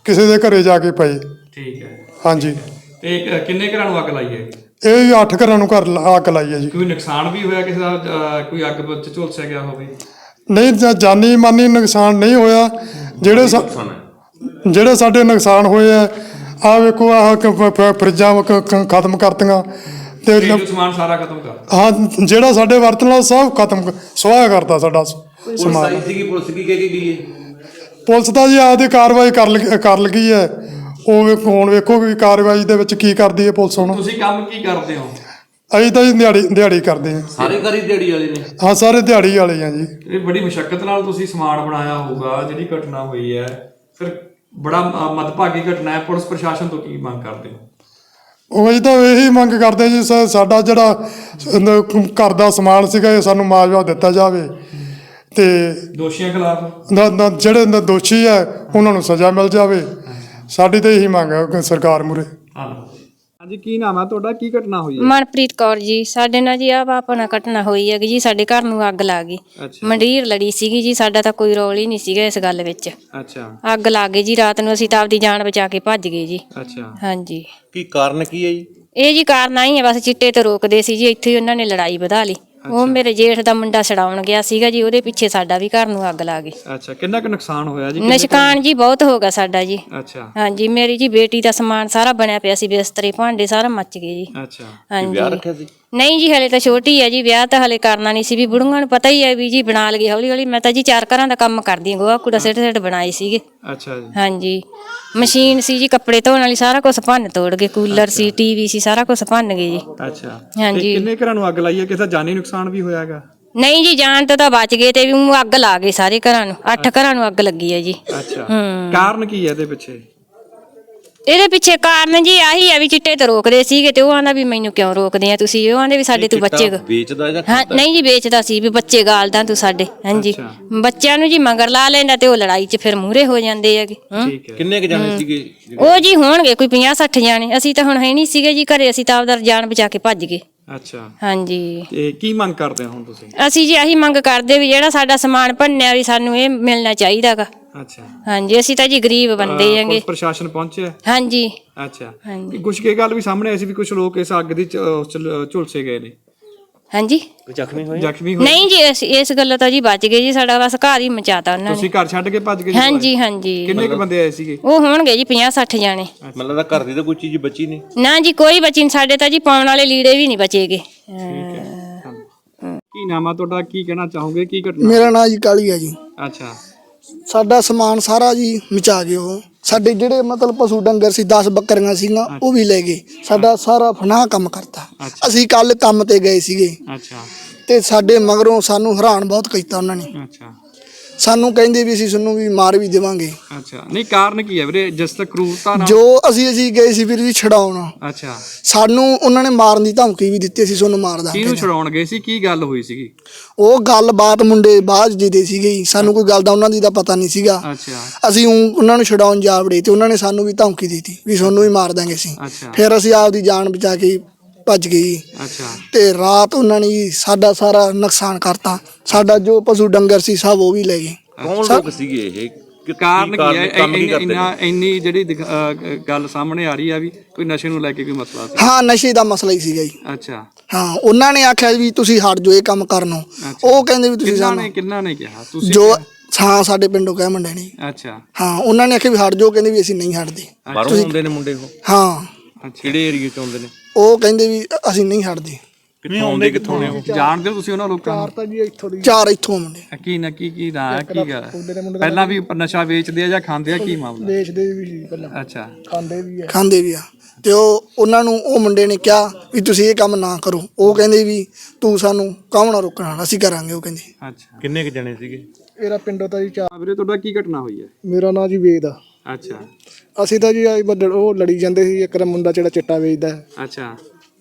ਕਿਸੇ ਦੇ ਘਰੇ ਜਾ ਕੇ ਪਏ। ਠੀਕ ਹੈ। ਹਾਂਜੀ। ਤੇ ਕ- ਕਿੰਨੇ ਘਰਾਂ ਨੂੰ ਅੱਗ ਲਾਈ ਹੈ? ਇਹ ਵੀ ਅੱਠ ਘਰਾਂ ਨੂੰ ਘਰ ਲ- ਅੱਗ ਲਾਈ ਹੈ ਜੀ। ਕੋਈ ਨੁਕਸਾਨ ਵੀ ਹੋਇਆ ਕਿਸੇ ਦਾ ਅਹ, ਕੋਈ ਅੱਗ ਵਿੱਚ ਝੁਲਸਿਆ ਗਿਆ ਹੋਵੇ? ਨਹੀਂ ਜਾਂ ਜਾਨੀ ਮਾਨੀ ਨੁਕਸਾਨ ਨਹੀਂ ਹੋਇਆ। ਜਿਹੜੇ ਸਾ- ਜਿਹੜੇ ਸਾਡੇ ਨੁਕਸਾਨ ਹੋਏ ਆ ਆ ਵੇਖੋ ਆਹ ਕ- ਫ- ਫ- ਫਰਿੱਜਾਂ ਕ- ਕ- ਖਤਮ ਕਰਤੀਆਂ। ਤੇ ਨ- ਘਰੇਲੂ ਸਮਾਨ ਸਾਰਾ ਖਤਮ ਕਰ ਹਾਂ ਜਿਹੜਾ ਸਾਡੇ ਵਰਤਣ ਵਾਲਾ ਸਭ ਖਤਮ ਕ- ਸੁਆਹ ਕਰਤਾ ਸਾਡਾ ਸ- ਸਮਾਨ। ਸੀਗੀ ਪੁਲਿਸ ਕੀ ਕਹਿ ਕੇ ਗਈ ਹੈ? ਪੁਲਿਸ ਤਾਂ ਜੀ ਆਪਦੀ ਕਾਰਵਾਈ ਕਰ ਲ- ਕਰ ਲਗੀ ਹੈ। ਉਹ ਵੇਖੋ ਹੁਣ ਵੇਖੋ ਵੀ ਕਾਰਵਾਈ ਦੇ ਵਿੱਚ ਕੀ ਕਰਦੀ ਹੈ ਪੁਲਿਸ ਹੁਣ। ਤੁਸੀਂ ਕੰਮ ਕੀ ਕਰਦੇ ਹੋ? ਅਸੀਂ ਤਾਂ ਜੀ ਦਿਹਾੜੀ ਦਿਹਾੜੀ ਕਰਦੇ ਹਾਂ। ਸਾਰੇ ਘਰ ਦਿਹਾੜੀ ਵਾਲੇ ਨੇ? ਹਾਂ ਸਾਰੇ ਦਿਹਾੜੀ ਵਾਲੇ ਆ ਜੀ। ਇਹ ਬੜੀ ਮੁਸ਼ਕਲ ਨਾਲ ਤੁਸੀਂ ਸਮਾਨ ਬਣਾਇਆ ਹੋਊਗਾ ਜਿਹੜੀ ਘਟਨਾ ਹੋਈ ਹੈ। ਫਿਰ ਬੜਾ ਮਦਭਾਗੀ ਘਟਨਾ ਹੈ। ਪੁਲਿਸ ਪ੍ਰਸ਼ਾਸਨ ਤੋਂ ਕੀ ਮੰਗ ਕਰਦੇ ਹੋ? ਉਹ ਅਸੀਂ ਤਾਂ ਇਹੀ ਮੰਗ ਕਰਦੇ ਜੀ ਸਾ- ਸਾਡਾ ਜਿਹੜਾ ਨ- ਘਰ ਦਾ ਸਮਾਨ ਸੀਗਾ ਇਹ ਸਾਨੂੰ ਮੁਆਵਜ਼ਾ ਦਿੱਤਾ ਜਾਵੇ। ਤੇ ਦੋਸ਼ੀਆਂ ਖਿਲਾਫ? ਨਾ- ਨਾ ਜਿਹੜੇ ਨ- ਦੋਸ਼ੀ ਹੈ ਉਹਨਾਂ ਨੂੰ ਸਜ਼ਾ ਮਿਲ ਜਾਵੇ। ਸਾਡੀ ਤਾਂ ਇਹੀ ਮੰਗ ਹੈ ਕਿ ਸਰਕਾਰ ਮੂਰੇ। ਹਾਂਜੀ ਕੀ ਨਾਮ ਹੈ ਤੁਹਾਡਾ? ਕੀ ਘਟਨਾ ਹੋਈ ਹੈ? ਮਨਪ੍ਰੀਤ ਕੌਰ ਜੀ ਸਾਡੇ ਨਾਲ ਜੀ ਆ ਆਪਣਾ ਘਟਨਾ ਹੋਈ ਹੈਗੀ ਜੀ ਸਾਡੇ ਘਰ ਨੂੰ ਅੱਗ ਲੱਗ ਗਈ। ਅੱਛਾ। ਮੰਡੀਰ ਲੜੀ ਸੀਗੀ ਜੀ ਸਾਡਾ ਤਾਂ ਕੋਈ ਰੋਲ ਹੀ ਨਹੀਂ ਸੀਗਾ ਇਸ ਗੱਲ ਵਿੱਚ। ਅੱਛਾ। ਅੱਗ ਲੱਗ ਗਈ ਜੀ ਰਾਤ ਨੂੰ ਅਸੀਂ ਤਾਂ ਆਪਦੀ ਜਾਨ ਬਚਾ ਕੇ ਭੱਜ ਗਏ ਜੀ। ਅੱਛਾ। ਹਾਂਜੀ। ਕੀ ਕਾਰਨ ਕੀ ਹੈ ਜੀ? ਇਹ ਜੀ ਕਾਰਨ ਆਈ ਹੈ ਬਸ ਚਿੱਟੇ ਤੋਂ ਰੋਕਦੇ ਸੀ ਜੀ ਇੱਥੇ ਹੀ ਉਹਨਾਂ ਨੇ ਲੜਾਈ ਵਧਾ ਲਈ। ਉਹ ਮੇਰੇ ਜੇਠ ਦਾ ਮੁੰਡਾ ਛਡਾਉਣ ਗਿਆ ਸੀਗਾ ਜੀ ਉਹਦੇ ਪਿੱਛੇ ਸਾਡਾ ਵੀ ਘਰ ਨੂੰ ਅੱਗ ਲੱਗ ਗਈ। ਅੱਛਾ ਕਿੰਨਾ ਕੁ ਨੁਕਸਾਨ ਹੋਇਆ ਜੀ? ਨਿਸ਼ਕਾਨ ਜੀ ਬਹੁਤ ਹੋ ਗਿਆ ਸਾਡਾ ਜੀ। ਅੱਛਾ। ਹਾਂਜੀ ਮੇਰੀ ਜੀ ਬੇਟੀ ਦਾ ਸਮਾਨ ਸਾਰਾ ਬਣਿਆ ਪਿਆ ਸੀ ਬਿਸਤਰੇ ਭਾਂਡੇ ਸਾਰਾ ਮੱਚ ਗਏ ਜੀ। ਅੱਛਾ। ਹਾਂਜੀ। ਵਿਆਹ ਰੱਖਿਆ ਸੀ? ਨਹੀਂ ਜੀ ਹਲੇ ਤਾਂ ਛੋਟੀ ਹੈ ਜੀ ਵਿਆਹ ਤਾਂ ਹਲੇ ਕਰਨਾ ਨਹੀਂ ਸੀ ਵੀ ਬੁੜੂਆਂ ਨੂੰ ਪਤਾ ਹੀ ਹੈ ਵੀ ਜੀ ਬਣਾ ਲਗੇ ਹੌਲੀ ਹੌਲੀ ਮੈਂ ਤਾਂ ਜੀ ਚਾਰ ਘਰਾਂ ਦਾ ਕੰਮ ਕਰਦੀ ਹਾਂ ਗੋਹਾ ਕੂੜਾ ਸਿੱਟ ਸਿੱਟ ਬਣਾਏ ਸੀਗੇ। ਅੱਛਾ ਜੀ। ਹਾਂਜੀ। ਮਸ਼ੀਨ ਸੀ ਜੀ ਕੱਪੜੇ ਧੋਣ ਵਾਲੀ ਸਾਰਾ ਕੁਝ ਭੰਨ ਤੋੜ ਗਏ ਕੂਲਰ ਸੀ ਟੀਵੀ ਸੀ ਸਾਰਾ ਕੁਝ ਭੰਨ ਗਏ ਜੀ। ਅੱਛਾ। ਹਾਂਜੀ। ਕਿੰਨੇ ਘਰਾਂ ਨੂੰ ਅੱਗ ਲਾਈ ਹੈ ਕਿਸੇ ਜਾਨੀ ਨੁਕਸਾਨ ਵੀ ਹੋਇਆਗਾ ਨਹੀਂ ਜੀ ਜਾਣ ਤੋਂ ਤਾਂ ਬਚ ਗਏ ਤੇ ਵੀ ਅੱਗ ਲਾ ਗਏ ਸਾਰੇ ਘਰਾਂ ਨੂੰ। ਅੱਠ ਘਰਾਂ ਨੂੰ ਅੱਗ ਲੱਗੀ ਹੈ ਜੀ। ਅੱਛਾ। ਹੂੰ। ਕਾਰਨ ਕੀ ਹੈ ਇਹਦੇ ਪਿੱਛੇ? ਇਹਦੇ ਪਿੱਛੇ ਕਾਰਨ ਜੀ ਆਹੀ ਹੈ ਵੀ ਚਿੱਟੇ ਤੋਂ ਰੋਕਦੇ ਸੀਗੇ ਤੇ ਉਹ ਆਂਦਾ ਵੀ ਮੈਨੂੰ ਕਿਉਂ ਰੋਕਦੇ ਆ ਤੁਸੀਂ? ਉਹ ਆਂਦੇ ਵੀ ਸਾਡੇ ਤੂੰ ਬੱਚੇ ਗ- ਵੇਚਦਾ ਜਾਂ ਹਾਂ ਨਹੀਂ ਜੀ ਵੇਚਦਾ ਸੀ ਵੀ ਬੱਚੇ ਗਾਲਦਾ ਤੂੰ ਸਾਡੇ ਹਾਂਜੀ। ਬੱਚਿਆਂ ਨੂੰ ਜੀ ਮੰਗਰ ਲਾ ਲੈਂਦਾ ਤੇ ਉਹ ਲੜਾਈ 'ਚ ਫਿਰ ਮੂਹਰੇ ਹੋ ਜਾਂਦੇ ਹੈਗੇ ਹੈ। ਕਿੰਨੇ ਕ ਜਾਣੇ ਸੀਗੇ ਉਹ ਜੀ ਹੋਣਗੇ ਕੋਈ 50 60 ਜਾਣੇ ਅਸੀਂ ਤਾਂ ਹੁਣ ਹੈ ਨਹੀਂ ਸੀਗੇ ਜੀ ਘਰੇ ਅਸੀਂ ਤਾਂ ਆਪਦਾ ਜਾਨ ਬਚਾ ਕੇ ਭੱਜ ਗਏ। ਅੱਛਾ। ਹਾਂਜੀ। ਤੇ ਕੀ ਮੰਗ ਕਰਦੇ ਹੋ ਹੁਣ ਤੁਸੀਂ? ਅਸੀਂ ਜੀ ਆਹੀ ਮੰਗ ਕਰਦੇ ਵੀ ਜਿਹੜਾ ਸਾਡਾ ਸਮਾਨ ਭੰਨਿਆ ਵੀ ਸਾਨੂੰ ਇਹ ਮਿਲਣਾ ਚਾਹੀਦਾਗਾ। ਅੱਛਾ। ਹਾਂਜੀ ਅਸੀਂ ਤਾਂ ਜੀ ਗਰੀਬ ਬੰਦੇ ਹੈਗੇ। ਪੁਲਿਸ ਪ੍ਰਸ਼ਾਸਨ ਪਹੁੰਚਿਆ? ਹਾਂਜੀ। ਅੱਛਾ। ਹਾਂਜੀ। ਕੁਝ ਕੇ ਗੱਲ ਵੀ ਸਾਹਮਣੇ ਆਈ ਸੀ ਵੀ ਕੁਝ ਲੋਕ ਇਸ ਅੱਗ ਦੀ ਅਹ, ਝੁਲਸੇ ਗਏ ਨੇ? ਹਾਂਜੀ? ਜ਼ਖਮੀ ਹੋਏ? ਜ਼ਖਮੀ ਹੋਏ? ਨਹੀਂ ਜੀ ਇਸ ਇਸ ਗੱਲੋਂ ਤਾਂ ਜੀ ਬਚ ਗਏ ਜੀ ਸਾਡਾ ਬਸ ਘਰ ਹੀ ਮਚਾਤਾ ਉਹਨਾਂ ਨੇ। ਤੁਸੀਂ ਘਰ ਛੱਡ ਕੇ ਭੱਜ ਗਏ ਜੀ ਹਾਂਜੀ ਹਾਂਜੀ। ਕਿੰਨੇ ਕੁ ਬੰਦੇ ਆਏ ਸੀਗੇ? ਉਹ ਹੋਣਗੇ ਜੀ 50 60 ਜਾਣੇ। ਮਤਲਬ ਲੱਗਦਾ ਘਰ ਦੀ ਤਾਂ ਕੋਈ ਚੀਜ਼ ਬਚੀ ਨਹੀਂ? ਨਾ ਜੀ ਕੋਈ ਬਚੀ ਨੀ, ਸਾਡੇ ਤਾਂ ਜੀ ਪਾਉਣ ਵਾਲੇ ਲੀੜੇ ਵੀ ਨਹੀਂ ਬਚੇਗੇ। ਕੀ ਨਾਮ ਆ ਤੁਹਾਡਾ? ਕੀ ਕਹਿਣਾ ਚਾਹੋਗੇ? ਕੀ ਘਟਨਾ? ਮੇਰਾ ਨਾਂ ਜੀ ਕਾਲੀ ਹੈ ਜੀ। ਅੱਛਾ। ਸਾਡਾ ਸਮਾਨ ਸਾਰਾ ਜੀ ਮਚਾ ਗਏ ਉਹ। ਸਾਡੇ ਜਿਹੜੇ ਮਤਲਬ ਪਸ਼ੂ ਡੰਗਰ ਸੀ 10 ਬੱਕਰੀਆਂ ਸੀਗੀਆਂ ਉਹ ਵੀ ਲੈ ਗਏ। ਸਾਡਾ ਸਾਰਾ ਫਨਾਹ ਕੰਮ ਕਰਤਾ। ਅਸੀਂ ਕੱਲ ਕੰਮ ਤੇ ਗਏ ਸੀਗੇ। ਅੱਛਾ। ਤੇ ਸਾਡੇ ਮਗਰੋਂ ਸਾਨੂੰ ਹੈਰਾਨ ਬਹੁਤ ਕੀਤਾ ਉਹਨਾਂ ਨੇ। ਅੱਛਾ। ਸਾਨੂੰ ਕਹਿੰਦੇ ਵੀ ਅਸੀਂ ਤੁਹਾਨੂੰ ਵੀ ਮਾਰ ਵੀ ਦੇਵਾਂਗੇ। ਅੱਛਾ ਨਹੀਂ ਕਾਰਨ ਕੀ ਹੈ ਵੀਰੇ? ਜਿਸ ਤੱਕ ਕਰੂਰਤਾ ਨਾਲ ਜੋ ਅਸੀਂ ਅਸੀਂ ਗਏ ਸੀ ਵੀਰ ਜੀ ਛਡਾਉਣ। ਅੱਛਾ। ਸਾਨੂੰ ਉਹਨਾਂ ਨੇ ਮਾਰਨ ਦੀ ਧਮਕੀ ਵੀ ਦਿੱਤੀ ਸੀ ਤੁਹਾਨੂੰ ਮਾਰ ਕਿਹਨੂੰ ਦਾਂਗੇ ਛੁਡਾਉਣ ਗਏ ਸੀ? ਕੀ ਗੱਲ ਹੋਈ ਸੀਗੀ? ਉਹ ਗੱਲਬਾਤ ਮੁੰਡੇ ਬਾਅਦ ਜੀ ਦੇ ਸੀਗੇ ਜੀ। ਸਾਨੂੰ ਕੋਈ ਗੱਲ ਦਾ ਉਹਨਾਂ ਦੀ ਤਾਂ ਪਤਾ ਨਹੀਂ ਸੀਗਾ। ਅੱਛਾ। ਅਸੀਂ ਊਂ ਉਹਨਾਂ ਨੂੰ ਛਡਾਉਣ ਜਾ ਵੜੇ ਤੇ ਉਹਨਾਂ ਨੇ ਸਾਨੂੰ ਵੀ ਧਮਕੀ ਦਿੱਤੀ ਵੀ ਤੁਹਾਨੂੰ ਵੀ ਮਾਰ ਦਾਂਗੇ ਅਸੀਂ। ਅੱਛਾ। ਫਿਰ ਅਸੀਂ ਆਪਦੀ ਜਾਨ ਬਚਾ ਕੇ ਭੱਜ ਜੀ। ਅੱਛਾ। ਤੇ ਰਾਤ ਉਹਨਾਂ ਨੇ ਜੀ ਸਾਡਾ ਸਾਰਾ ਨੁਕਸਾਨ ਕਰਤਾ। ਸਾਡਾ ਜੋ ਪਸ਼ੂ ਡੰਗਰ ਸੀ ਸਭ ਉਹ ਵੀ ਲੈ ਗਏ। ਕੌਣ ਲੋਕ ਸੀਗੇ ਇਹ? ਕਿ- ਕਾਰਨ ਕੀ ਹੈ? ਕੰਮ ਕੀ ਕਰਦੇ ਇੰਨਾ ਨੇ? ਇੰਨੀ ਜਿਹੜੀ ਦਿਖ- ਅਹ, ਗੱਲ ਸਾਹਮਣੇ ਆ ਰਹੀ ਆ ਵੀ ਕੋਈ ਨਸ਼ੇ ਨੂੰ ਲੈ ਕੇ ਕੋਈ ਮਸਲਾ ਸੀ? ਹਾਂ ਨਸ਼ੇ ਦਾ ਮਸਲਾ ਹੀ ਸੀਗਾ ਜੀ। ਅੱਛਾ। ਹਾਂ ਉਹਨਾਂ ਨੇ ਆਖਿਆ ਵੀ ਤੁਸੀਂ ਹਟ ਜਾਓ ਇਹ ਕੰਮ ਕਰਨੋਂ ਅੱਛਾ। ਉਹ ਕਹਿੰਦੇ ਵੀ ਤੁਸੀਂ ਕਿੰਨਾ ਸਾਨੂੰ ਨੇ ਕਿੰਨਾ ਨੇ ਕਿਹਾ? ਤੁਸੀਂ ਜੋ ਹਾਂ ਸਾਡੇ ਪਿੰਡੋਂ ਕਹਿ ਮੁੰਡੇ ਨੇ। ਅੱਛਾ। ਹਾਂ ਉਹਨਾਂ ਨੇ ਆਖਿਆ ਵੀ ਹਟ ਜਾਓ ਕਹਿੰਦੇ ਵੀ ਅਸੀਂ ਨਹੀਂ ਹਟਦੇ। ਬਾਹਰੋਂ ਆਉਂਦੇ ਨੇ ਮੁੰਡੇ ਉਹ? ਹਾਂ। ਅੱਛਾ। ਕਿਹੜੇ ਏਰੀਏ ਚ ਆਉਂਦੇ ਨੇ? ਉਹ ਕਹਿੰਦੇ ਵੀ ਅਸੀਂ ਨਹੀਂ ਹਟਦੇ। ਕਿੱਥੋਂ ਆਉਂਦੇ ਕਿੱਥੋਂ ਨੇ ਉਹ ਜਾਣਦੇ ਹੋ ਤੁਸੀਂ ਉਹਨਾਂ ਲੋਕਾਂ ਨੂੰ? ਤਾਂ ਜੀ ਇੱਥੋਂ ਦੀ। ਚਾਰ ਇੱਥੋਂ ਮੁੰਡੇ। ਕੀ ਨਾ ਕੀ ਕੀ ਨਾ ਕੀ ਗੱਲ ਪਹਿਲਾਂ ਵੀ ਨਸ਼ਾ ਵੇਚਦੇ ਆ ਜਾਂ ਖਾਂਦੇ ਆ ਕੀ ਮਾਮਲਾ? ਵੇਚਦੇ ਵੀ ਸੀ ਪਹਿਲਾਂ। ਅੱਛਾ। ਖਾਂਦੇ ਵੀ ਆ। ਖਾਂਦੇ ਵੀ ਆ। ਤੇ ਉਹ ਉਹਨਾਂ ਨੂੰ ਉਹ ਮੁੰਡੇ ਨੇ ਕਿਹਾ ਵੀ ਤੁਸੀਂ ਇਹ ਕੰਮ ਨਾ ਕਰੋ। ਉਹ ਕਹਿੰਦੇ ਵੀ ਤੂੰ ਸਾਨੂੰ ਕਾਹੋਂ ਨਾ ਰੋਕਣਾ ਅਸੀਂ ਕਰਾਂਗੇ ਉਹ ਕਹਿੰਦੇ। ਅੱਛਾ। ਕਿੰਨੇ ਕ ਜਣੇ ਸੀਗੇ? ਇਹਦਾ ਪਿੰਡੋਂ ਤਾਂ ਜੀ ਚਾ ਆ ਵੀਰੇ ਤੁਹਾਡਾ ਕੀ ਘਟਨਾ ਹੋਈ ਹੈ? ਮੇਰਾ ਨਾਂ ਜੀ ਵੇਦ ਆ। ਅੱਛਾ। ਅਸੀਂ ਤਾਂ ਜੀ ਆਈ ਬੱਦਲ ਉਹ ਲੜੀ ਜਾਂਦੇ ਸੀ ਇੱਕ ਦਾ ਮੁੰਡਾ ਜਿਹੜਾ ਚਿੱਟਾ ਵੇਚਦਾ। ਹੈ, ਅੱਛਾ।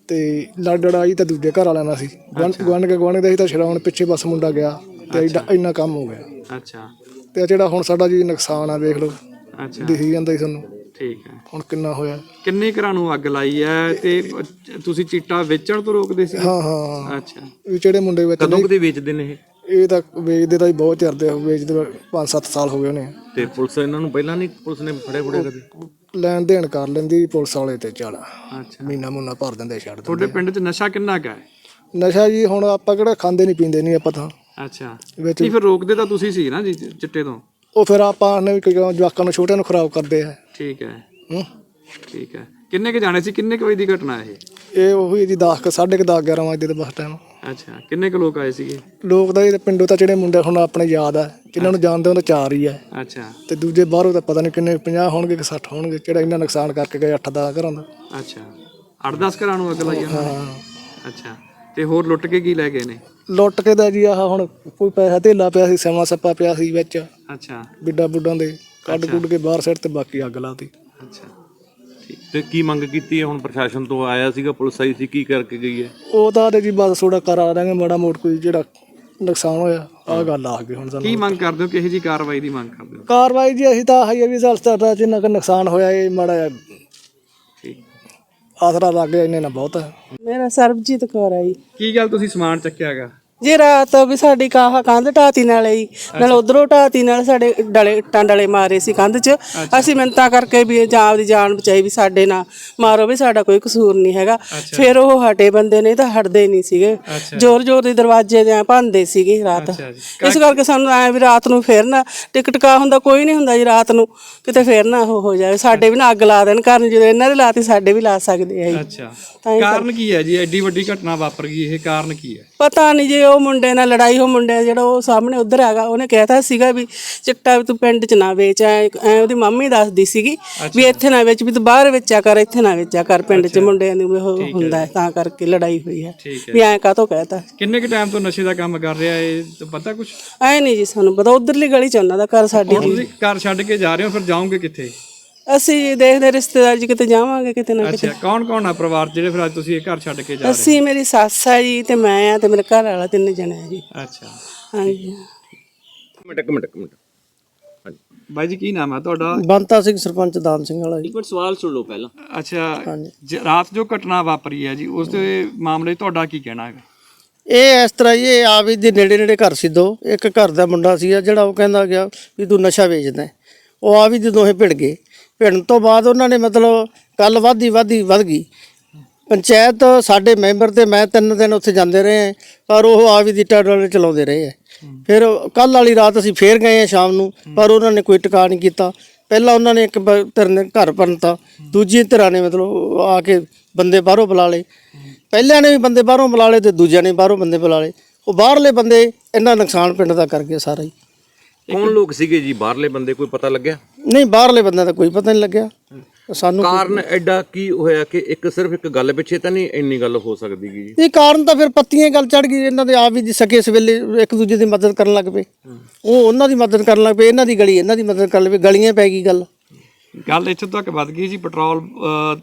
ਤੇ ਲੜ ਲੜਾਈ ਤਾਂ ਦੂਜੇ ਘਰ ਵਾਲਿਆਂ ਨਾਲ ਸੀ। ਗਵਨ ਕੇ ਗਵਨ ਦੇ ਸੀ ਤਾਂ ਛਡਾਉਣ ਪਿੱਛੇ ਬਸ ਮੁੰਡਾ ਗਿਆ ਤੇ ਐਡਾ ਇੰਨਾ ਕੰਮ ਹੋ ਗਿਆ। ਅੱਛਾ। ਤੇ ਆਹ ਜਿਹੜਾ ਹੁਣ ਸਾਡਾ ਜੀ ਨੁਕਸਾਨ ਆ ਵੇਖ ਲਓ। ਅੱਛਾ। ਦਿਖੀ ਜਾਂਦਾ ਹੀ ਤੁਹਾਨੂੰ ਠੀਕ ਹੈ। ਹੁਣ ਕਿੰਨਾ ਹੋਇਆ। ਕਿੰਨੇ ਘਰਾਂ ਨੂੰ ਅੱਗ ਲਾਈ ਹੈ ਤੇ ਤੁਸੀਂ ਚਿੱਟਾ ਵੇਚਣ ਤੋਂ ਰੋਕਦੇ ਸੀ? ਹਾਂ ਹਾਂ ਅੱਛਾ। ਵੀ ਜਿਹੜੇ ਮੁੰਡੇ ਵਿੱਚ ਕਦੋਂ ਕਦੇ ਵੇਚਦੇ ਨੇ ਇਹ? ਇਹ ਤਾਂ ਵੇਚਦੇ ਤਾਂ ਜੀ ਬਹੁਤ ਚਿਰਦੇ ਆ, ਵੇਚਦੇ 5-7 ਸਾਲ ਹੋ ਗਏ ਉਹਨੇ ਤੇ ਪੁਲਿਸ ਇਹਨਾਂ ਨੂੰ ਪਹਿਲਾਂ ਨਹੀਂ ਪੁਲਿਸ ਨੇ ਫੜੇ ਫੜੇ ਕਦੇ? ਲੈਣ ਦੇਣ ਕਰ ਲੈਂਦੀ ਪੁਲਿਸ ਵਾਲੇ ਤੇ ਚੱਲ। ਅੱਛਾ। ਮਹੀਨਾ ਮੁੰਨਾ ਭਰ ਦਿੰਦੇ ਛੱਡ ਦਿੰਦੇ। ਤੁਹਾਡੇ ਪਿੰਡ 'ਚ ਨਸ਼ਾ ਕਿੰਨਾ ਕੁ ਹੈ? ਨਸ਼ਾ ਜੀ ਹੁਣ ਆਪਾਂ ਕਿਹੜਾ ਖਾਂਦੇ ਨਹੀਂ ਪੀਂਦੇ ਨਹੀਂ ਆਪਾਂ ਤਾਂ। ਅੱਛਾ। ਵਿੱਚ ਨਹੀਂ ਫਿਰ ਰੋਕਦੇ ਤਾਂ ਤੁਸੀਂ ਸੀ ਨਾ ਜੀ ਚਿੱਟੇ ਤੋਂ? ਉਹ ਫਿਰ ਆਪਾਂ ਨੇ ਵੀ ਕਿਉਂ ਜਵਾਕਾਂ ਨੂੰ ਛੋਟਿਆਂ ਨੂੰ ਖਰਾਬ ਕਰਦੇ ਆ। ਠੀਕ ਹੈ। ਹੂੰ। ਠੀਕ ਹੈ। ਕਿੰਨੇ ਕੁ ਜਾਣੇ ਸੀ? ਕਿੰਨੇ ਕੁ ਵਜੇ ਦੀ ਘਟਨਾ ਇਹ? ਇਹ ਉਹੀ ਜੀ 10 ਸਾਢੇ ਕੁ 10 11 ਵਜੇ ਦੇ ਬਸ ਟਾਈਮ ਅੱਛਾ ਕਿੰਨੇ ਕੁ ਲੋਕ ਆਏ ਸੀਗੇ? ਲੋਕ ਤਾਂ ਇਹ ਪਿੰਡੋਂ ਤਾਂ ਜਿਹੜੇ ਮੁੰਡੇ ਹੁਣ ਆਪਣੇ ਯਾਦ ਆ ਜਿਨ੍ਹਾਂ ਨੂੰ ਜਾਣਦੇ ਉਹਨਾਂ ਚਾਰ ਹੀ ਆ। ਅੱਛਾ। ਤੇ ਦੂਜੇ ਬਾਹਰੋਂ ਤਾਂ ਪਤਾ ਨਹੀਂ ਕਿੰਨੇ 50 ਹੋਣਗੇ ਕਿ 60 ਹੋਣਗੇ ਜਿਹੜਾ ਇੰਨਾ ਨੁਕਸਾਨ ਕਰਕੇ ਗਏ 8-10 ਘਰਾਂ ਦਾ। ਅੱਛਾ। 8-10 ਘਰਾਂ ਨੂੰ ਅੱਗ ਲਾਈ ਉਹਨਾਂ ਨੇ? ਅੱਛਾ। ਤੇ ਹੋਰ ਲੁੱਟ ਕੇ ਕੀ ਲੈ ਗਏ ਨੇ? ਲੁੱਟ ਕੇ ਦਾ ਜੀ ਆਹ ਹੁਣ ਕੋਈ ਪੈਸਾ ਧੇਲਾ ਪਿਆ ਸੀ ਸਮਾਂ ਸੱਪਾ ਪਿਆ ਸੀ ਵਿੱਚ। ਅੱਛਾ। ਬਿੱਡਾ ਬੁੱਡਾਂ ਦੇ ਕੱਢ ਕੁੱਢ ਕੇ ਬਾਹਰ ਸਿੱਟ ਤੇ ਬਾਕੀ ਅੱਗ ਲਾਤੀ। ਅੱਛਾ। ਤੇ ਕੀ ਮੰਗ ਕੀਤੀ ਹੈ? ਹੁਣ ਪ੍ਰਸ਼ਾਸਨ ਤੋਂ ਆਇਆ ਸੀਗਾ ਪੁਲਿਸ ਆਈ ਸੀ ਕੀ ਕਰਕੇ ਗਈ ਹੈ? ਉਹ ਤਾਂ ਤੇ ਜੀ ਬਸ ਥੋੜਾ ਕਰਾ ਦਾਂਗੇ ਮਾੜਾ ਮੋਟ ਕੋਈ ਜਿਹੜਾ ਨੁਕਸਾਨ ਹੋਇਆ ਆਹ ਗੱਲ ਆ ਗਈ ਹੁਣ ਸਾਨੂੰ। ਕੀ ਮੰਗ ਕਰਦੇ ਹੋ? ਕਿਹੋ ਜੀ ਕਾਰਵਾਈ ਦੀ ਮੰਗ ਕਰਦੇ ਹੋ? ਕਾਰਵਾਈ ਜੀ ਅਸੀਂ ਤਾਂ ਆਹੀ ਆ ਵੀ ਸਾਡਾ ਜਿੰਨਾ ਕੁ ਨੁਕਸਾਨ ਹੋਇਆ ਇਹ ਮਾੜਾ ਜਿਹਾ ਠੀਕ। ਆਸਰਾ ਲੱਗ ਗਿਆ ਇਹਨੇ ਨਾ ਬਹੁਤ ਹੈ ਮੇਰਾ ਸਰਬਜੀਤ ਕੌਰ ਹੈ ਜੀ। ਕੀ ਗੱਲ ਤੁਸੀਂ ਸਮਾਨ ਚੱਕਿਆਗਾ ਜੇ ਰਾਤ ਵੀ ਸਾਡੀ ਕਾਹ ਕੰਧ ਢਾਤੀ ਨਾਲ ਹੀ ਨਾਲ ਉਧਰੋਂ ਢਾਤੀ ਨਾਲ ਸਾਡੇ ਡਲੇ ਇੱਟਾਂ ਡਲੇ ਮਾਰੇ ਸੀ ਕੰਧ 'ਚ। ਅਸੀਂ ਮਿੰਤਾ ਕਰਕੇ ਵੀ ਜਾਂ ਆਪਦੀ ਜਾਨ ਬਚਾਈ ਵੀ ਸਾਡੇ ਨਾਲ। ਮਾਰੋ ਵੀ ਸਾਡਾ ਕੋਈ ਕਸੂਰ ਨਹੀਂ ਹੈਗਾ। ਫਿਰ ਉਹ ਹਟੇ ਬੰਦੇ ਨੇ ਤਾਂ ਹਟਦੇ ਨਹੀਂ ਸੀਗੇ। ਜ਼ੋਰ ਜ਼ੋਰ ਦੇ ਦਰਵਾਜ਼ੇ ਦੇ ਭੰਦੇ ਸੀਗੇ ਰਾਤ। ਇਸ ਕਰਕੇ ਸਾਨੂੰ ਐ ਵੀ ਰਾਤ ਨੂੰ ਫੇਰ ਨਾ ਟਿਕਟ ਕਾ ਹੁੰਦਾ ਕੋਈ ਨਹੀਂ ਹੁੰਦਾ ਜੀ ਰਾਤ ਨੂੰ। ਕਿਤੇ ਫੇਰ ਨਾ ਉਹ ਹੋ ਜਾਵੇ। ਸਾਡੇ ਵੀ ਨਾ ਅੱਗ ਲਾ ਦੇਣ ਕਰਨ ਜਦੋਂ ਇਹਨਾਂ ਦੇ ਲਾਤੀ ਸਾਡੇ ਵੀ ਲਾ ਸਕਦੇ ਆ ਜੀ। ਅੱਛਾ। ਕਾਰਨ ਕੀ ਹੈ ਜੀ? ਐਡੀ ਵੱਡੀ ਘਟਨਾ ਵਾਪਰ ਗਈ ਇਹ ਕਾਰਨ ਕੀ ਹੈ? ਪਤਾ ਨਹੀਂ ਜੇ ਉਹ ਮੁੰਡੇ ਨਾਲ ਲੜਾਈ ਹੋ ਮੁੰਡੇ ਜਿਹੜਾ ਉਹ ਸਾਹਮਣੇ ਉਧਰ ਹੈਗਾ ਉਹਨੇ ਕਹਿਤਾ ਸੀਗਾ ਵੀ ਚਿੱਟਾ ਵੀ ਤੂੰ ਪਿੰਡ 'ਚ ਨਾ ਵੇਚ ਐ ਐ ਉਹਦੀ ਮੰਮੀ ਦੱਸਦੀ ਸੀਗੀ ਵੀ ਇੱਥੇ ਨਾ ਵੇਚ ਵੀ ਤੂੰ ਬਾਹਰ ਵੇਚਿਆ ਕਰ ਇੱਥੇ ਨਾ ਵੇਚਿਆ ਕਰ ਪਿੰਡ 'ਚ ਮੁੰਡਿਆਂ ਦੀ ਉਹ ਹੁੰਦਾ ਹੈ, ਤਾਂ ਕਰਕੇ ਲੜਾਈ ਹੋਈ ਹੈ। ਵੀ ਐ ਕਾਹਤੋਂ ਕਹਿਤਾ। ਕਿੰਨੇ ਕੁ ਟਾਈਮ ਤੋਂ ਨਸ਼ੇ ਦਾ ਕੰਮ ਕਰ ਰਿਹਾ ਇਹ? ਤਾਂ ਪਤਾ ਕੁਝ ਐ ਨਹੀਂ ਜੀ ਸਾਨੂੰ ਪਤਾ ਉਧਰਲੀ ਗਲੀ 'ਚ ਉਹਨਾਂ ਦਾ ਘਰ ਸਾਡੀ ਤੁਸੀਂ ਘਰ ਛੱਡ ਕੇ ਜਾ ਰਹੇ ਹੋ ਫਿਰ ਜਾਓਗੇ ਕਿੱਥੇ? ਅਸੀਂ ਦੇਖਦੇ ਰਿਸ਼ਤੇਦਾਰ ਜੀ ਕਿਤੇ ਜਾਵਾਂਗੇ ਕਿਤੇ ਨਾ ਕਿਤੇ। ਅੱਛਾ ਕੌਣ ਕੌਣ ਆ ਪਰਿਵਾਰ 'ਚ ਜਿਹੜੇ ਫਿਰ ਅੱਜ ਤੁਸੀਂ ਇਹ ਘਰ ਛੱਡ ਕੇ ਜਾ ਰਹੇ ਅਸੀਂ ਮੇਰੀ ਸੱਸ ਆ ਜੀ ਤੇ ਮੈਂ ਆ ਤੇ ਮੇਰੇ ਘਰ ਵਾਲਾ ਤਿੰਨ ਜਣੇ ਆ ਜੀ। ਹੋ ਅੱਛਾ। ਹਾਂਜੀ। ਮਿੰਟ ਇੱਕ ਮਿੰਟ ਇੱਕ ਮਿੰਟ। ਹਾਂਜੀ। ਬਾਈ ਜੀ ਕੀ ਨਾਮ ਹੈ ਤੁਹਾਡਾ? ਬੰਤਾ ਸਿੰਘ ਸਰਪੰਚ ਦਾਨ ਸਿੰਘ ਵਾਲਾ ਜੀ। ਅੱਛਾ ਜ- ਰਾਤ ਜੋ ਘਟਨਾ ਵਾਪਰੀ ਹੈ ਜੀ ਉਸ ਦੇ ਮਾਮਲੇ 'ਚ ਤੁਹਾਡਾ ਕੀ ਕਹਿਣਾ ਹੈ ਇਹ ਇਸ ਤਰ੍ਹਾਂ ਜੀ, ਇਹ ਆਵੀ ਦੇ ਨੇੜੇ ਨੇੜੇ ਘਰ ਸੀ ਦੋ। ਇੱਕ ਘਰ ਦਾ ਮੁੰਡਾ ਸੀ ਜਿਹੜਾ ਉਹ ਕਹਿੰਦਾ ਗਿਆ ਵੀ ਤੂੰ ਨਸ਼ਾ ਵੇਚਦਾ ਹੈ। ਉਹ ਆਵੀ ਦੇ ਦੋਹੇ ਭਿੜ ਗਏ। ਭਿੜਨ ਤੋਂ ਬਾਅਦ ਉਹਨਾਂ ਨੇ ਮਤਲਬ ਗੱਲ ਵਾਧੀ ਵਾਧੀ ਵੱਧ ਗਈ। ਪੰਚਾਇਤ ਸਾਡੇ ਮੈਂਬਰ ਤੇ ਮੈਂ ਤਿੰਨ ਦਿਨ ਉੱਥੇ ਜਾਂਦੇ ਰਹੇ ਹਾਂ, ਪਰ ਉਹ ਆ ਵੀ ਦੀ ਟਾਡਲ ਚਲਾਉਂਦੇ ਰਹੇ ਹੈ। ਫਿਰ ਕੱਲ ਵਾਲੀ ਰਾਤ ਅਸੀਂ ਫੇਰ ਗਏ ਆ ਸ਼ਾਮ ਨੂੰ ਪਰ ਉਹਨਾਂ ਨੇ ਕੋਈ ਟਿਕਾ ਨਹੀਂ ਕੀਤਾ। ਪਹਿਲਾਂ ਉਹਨਾਂ ਨੇ ਇੱਕ ਬ- ਧਿਰ ਨੇ ਘਰ ਪੰਨਤਾ ਦੂਜੀ ਧਿਰਾਂ ਨੇ ਮਤਲਬ ਆ ਕੇ ਬੰਦੇ ਬਾਹਰੋਂ ਬੁਲਾ ਲਏ। ਪਹਿਲਿਆਂ ਨੇ ਵੀ ਬੰਦੇ ਬਾਹਰੋਂ ਬੁਲਾ ਲਏ ਤੇ ਦੂਜਿਆਂ ਨੇ ਬਾਹਰੋਂ ਬੰਦੇ ਬੁਲਾ ਲਏ। ਉਹ ਬਾਹਰਲੇ ਬੰਦੇ ਇੰਨਾ ਨੁਕਸਾਨ ਪਿੰਡ ਦਾ ਕਰ ਗਏ ਸਾਰਾ ਹੀ। ਕੌਣ ਲੋਕ ਸੀਗੇ ਜੀ? ਬਾਹਰਲੇ ਬੰਦੇ ਕੋਈ ਪਤਾ ਲੱਗਿਆ? ਨਹੀਂ ਬਾਹਰਲੇ ਬੰਦਿਆਂ ਦਾ ਕੋਈ ਪਤਾ ਨਹੀਂ ਲੱਗਿਆ। ਸਾਨੂੰ ਕਾਰਨ ਐਡਾ ਕੀ ਹੋਇਆ ਕਿ ਇੱਕ ਸਿਰਫ ਇੱਕ ਗੱਲ ਪਿੱਛੇ ਤਾਂ ਨਹੀਂ ਇੰਨੀ ਗੱਲ ਹੋ ਸਕਦੀ ਗੀ ਜੀ? ਇਹ ਕਾਰਨ ਤਾਂ ਫਿਰ ਪੱਤੀਆਂ ਗੱਲ ਚੜ ਗਈ ਇਹਨਾਂ ਦੇ ਆਪ ਵੀ ਜੀ ਸਕੇ ਇਸ ਵੇਲੇ ਇੱਕ ਦੂਜੇ ਦੀ ਮਦਦ ਕਰਨ ਲੱਗ ਪਏ। ਉਹ ਉਹਨਾਂ ਦੀ ਮਦਦ ਕਰਨ ਲੱਗ ਪਏ ਇਹਨਾਂ ਦੀ ਗਲੀ ਇਹਨਾਂ ਦੀ ਮਦਦ ਕਰਨ ਲੱਗ ਪਏ ਗਲੀਆਂ ਪੈ ਗਈ ਗੱਲ। ਗੱਲ ਇੱਥੇ ਤੱਕ ਵੱਧ ਗਈ ਜੀ ਪੈਟਰੋਲ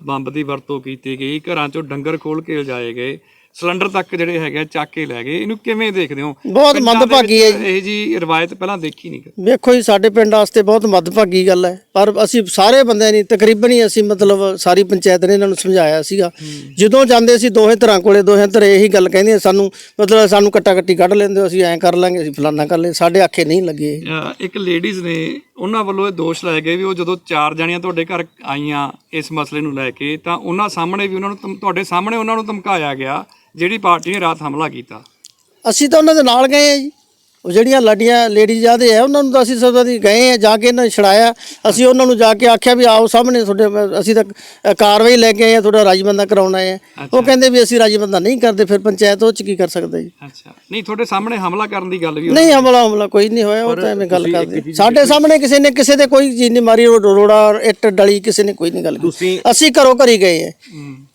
ਬੰਬ ਦੀ ਵਰਤੋਂ ਕੀਤੀ ਗਈ ਘਰਾਂ 'ਚੋਂ ਡੰਗਰ ਖੋਲ ਕੇ ਲਿਜਾਏ ਗਏ। ਸਿਲੰਡਰ ਤੱਕ ਜਿਹੜੇ ਹੈਗੇ ਚੱਕ ਕੇ ਲੈ ਗਏ। ਇਹਨੂੰ ਕਿਵੇਂ ਦੇਖਦੇ ਹੋ? ਬਹੁਤ ਮੰਦਭਾਗੀ ਹੈ ਵਿੱਚ ਇਹ ਜੀ ਰਵਾਇਤ ਪਹਿਲਾਂ ਦੇਖੀ ਨਹੀਂ ਕਦੇ। ਵੇਖੋ ਜੀ ਸਾਡੇ ਪਿੰਡ ਵਾਸਤੇ ਬਹੁਤ ਮੱਦਭਾਗੀ ਗੱਲ ਹੈ। ਪਰ ਅਸੀਂ ਸਾਰੇ ਬੰਦਿਆਂ ਨੇ ਤਕਰੀਬਨ ਹੀ ਅਸੀਂ ਮਤਲਬ ਸਾਰੀ ਪੰਚਾਇਤ ਨੇ ਇਹਨਾਂ ਨੂੰ ਸਮਝਾਇਆ ਸੀਗਾ। ਜਦੋਂ ਜਾਂਦੇ ਸੀ ਦੋਹੇ ਧਿਰਾਂ ਕੋਲੇ ਦੋਹੇ ਧਿਰ ਇਹੀ ਗੱਲ ਕਹਿੰਦੇ ਸਾਨੂੰ ਮਤਲਬ ਸਾਨੂੰ ਕੱਟਾ ਕੱਟੀ ਕੱਢ ਲੈਂਦੇ ਅਸੀਂ ਐਂ ਕਰ ਲਾਂਗੇ ਅਸੀਂ ਫਲਾਨਾ ਕਰ ਲੈ ਸਾਡੇ ਆਖੇ ਨਹੀਂ ਲੱਗੇ। ਇੱਕ ਲੇਡੀਜ਼ ਨੇ ਉਹਨਾਂ ਵੱਲੋਂ ਇਹ ਦੋਸ਼ ਲਾਏ ਗਏ ਵੀ ਉਹ ਜਦੋਂ ਚਾਰ ਜਣੀਆਂ ਤੁਹਾਡੇ ਘਰ ਆਈਆਂ ਇਸ ਮਸਲੇ ਨੂੰ ਲੈ ਕੇ, ਤਾਂ ਉਹਨਾਂ ਸਾਹਮਣੇ ਵੀ ਉਹਨਾਂ ਨੂੰ ਧਮ- ਤੁਹਾਡੇ ਸਾਹਮਣੇ ਉਹਨਾਂ ਨੂੰ ਧਮਕਾਇਆ ਗਿਆ, ਜਿਹੜੀ ਪਾਰਟੀ ਨੇ ਰਾਤ ਹਮਲਾ ਕੀਤਾ। ਅਸੀਂ ਤਾਂ ਉਹਨਾਂ ਦੇ ਨਾਲ ਗਏ ਆ ਜੀ। ਉਹ ਜਿਹੜੀਆਂ ਲੜੀਆਂ ਲੇਡੀਜ਼ ਆਦੇ ਆ ਉਹਨਾਂ ਨੂੰ ਤਾਂ ਅਸੀਂ ਸਭ ਦੀ ਗਏ ਆ ਜਾ ਕੇ ਇਹਨਾਂ ਨੂੰ ਛੜਾਇਆ ਅਸੀਂ ਉਹਨਾਂ ਨੂੰ ਜਾ ਕੇ ਆਖਿਆ ਵੀ ਆਓ ਸਾਹਮਣੇ ਤੁਹਾਡੇ ਅਸੀਂ ਤਾਂ ਅ, ਕਾਰਵਾਈ ਲੈ ਕੇ ਆਏ ਆ ਤੁਹਾਡਾ ਰਾਜਬੰਦਾ ਕਰਾਉਣਾ ਹੈ ਉਹ ਕਹਿੰਦੇ ਵੀ ਅਸੀਂ ਰਾਜਬੰਦਾ ਨਹੀਂ ਕਰਦੇ ਫਿਰ ਪੰਚਾਇਤ ਉਹ ਚ ਕੀ ਕਰ ਸਕਦੇ ਜੀ? ਅੱਛਾ। ਨਹੀਂ ਤੁਹਾਡੇ ਸਾਹਮਣੇ ਹਮਲਾ ਕਰਨ ਦੀ ਗੱਲ ਵੀ ਨਹੀਂ ਹਮਲਾ ਹਮਲਾ ਕੋਈ ਨਹੀਂ ਹੋਇਆ ਉਹ ਤਾਂ ਐਵੇਂ ਗੱਲ ਕਰਦੇ। ਸਾਡੇ ਸਾਹਮਣੇ ਕਿਸੇ ਨੇ ਕਿਸੇ ਦੇ ਕੋਈ ਚੀਜ਼ ਨਹੀਂ ਮਾਰੀ ਰੋੜਾ ਇੱਟ ਡਲੀ ਕਿਸੇ ਨੇ ਕੋਈ ਨਹੀਂ ਗੱਲ ਕੀਤੀ। ਅਸੀਂ ਘਰੋਂ ਘਰੀ ਗਏ ਆ।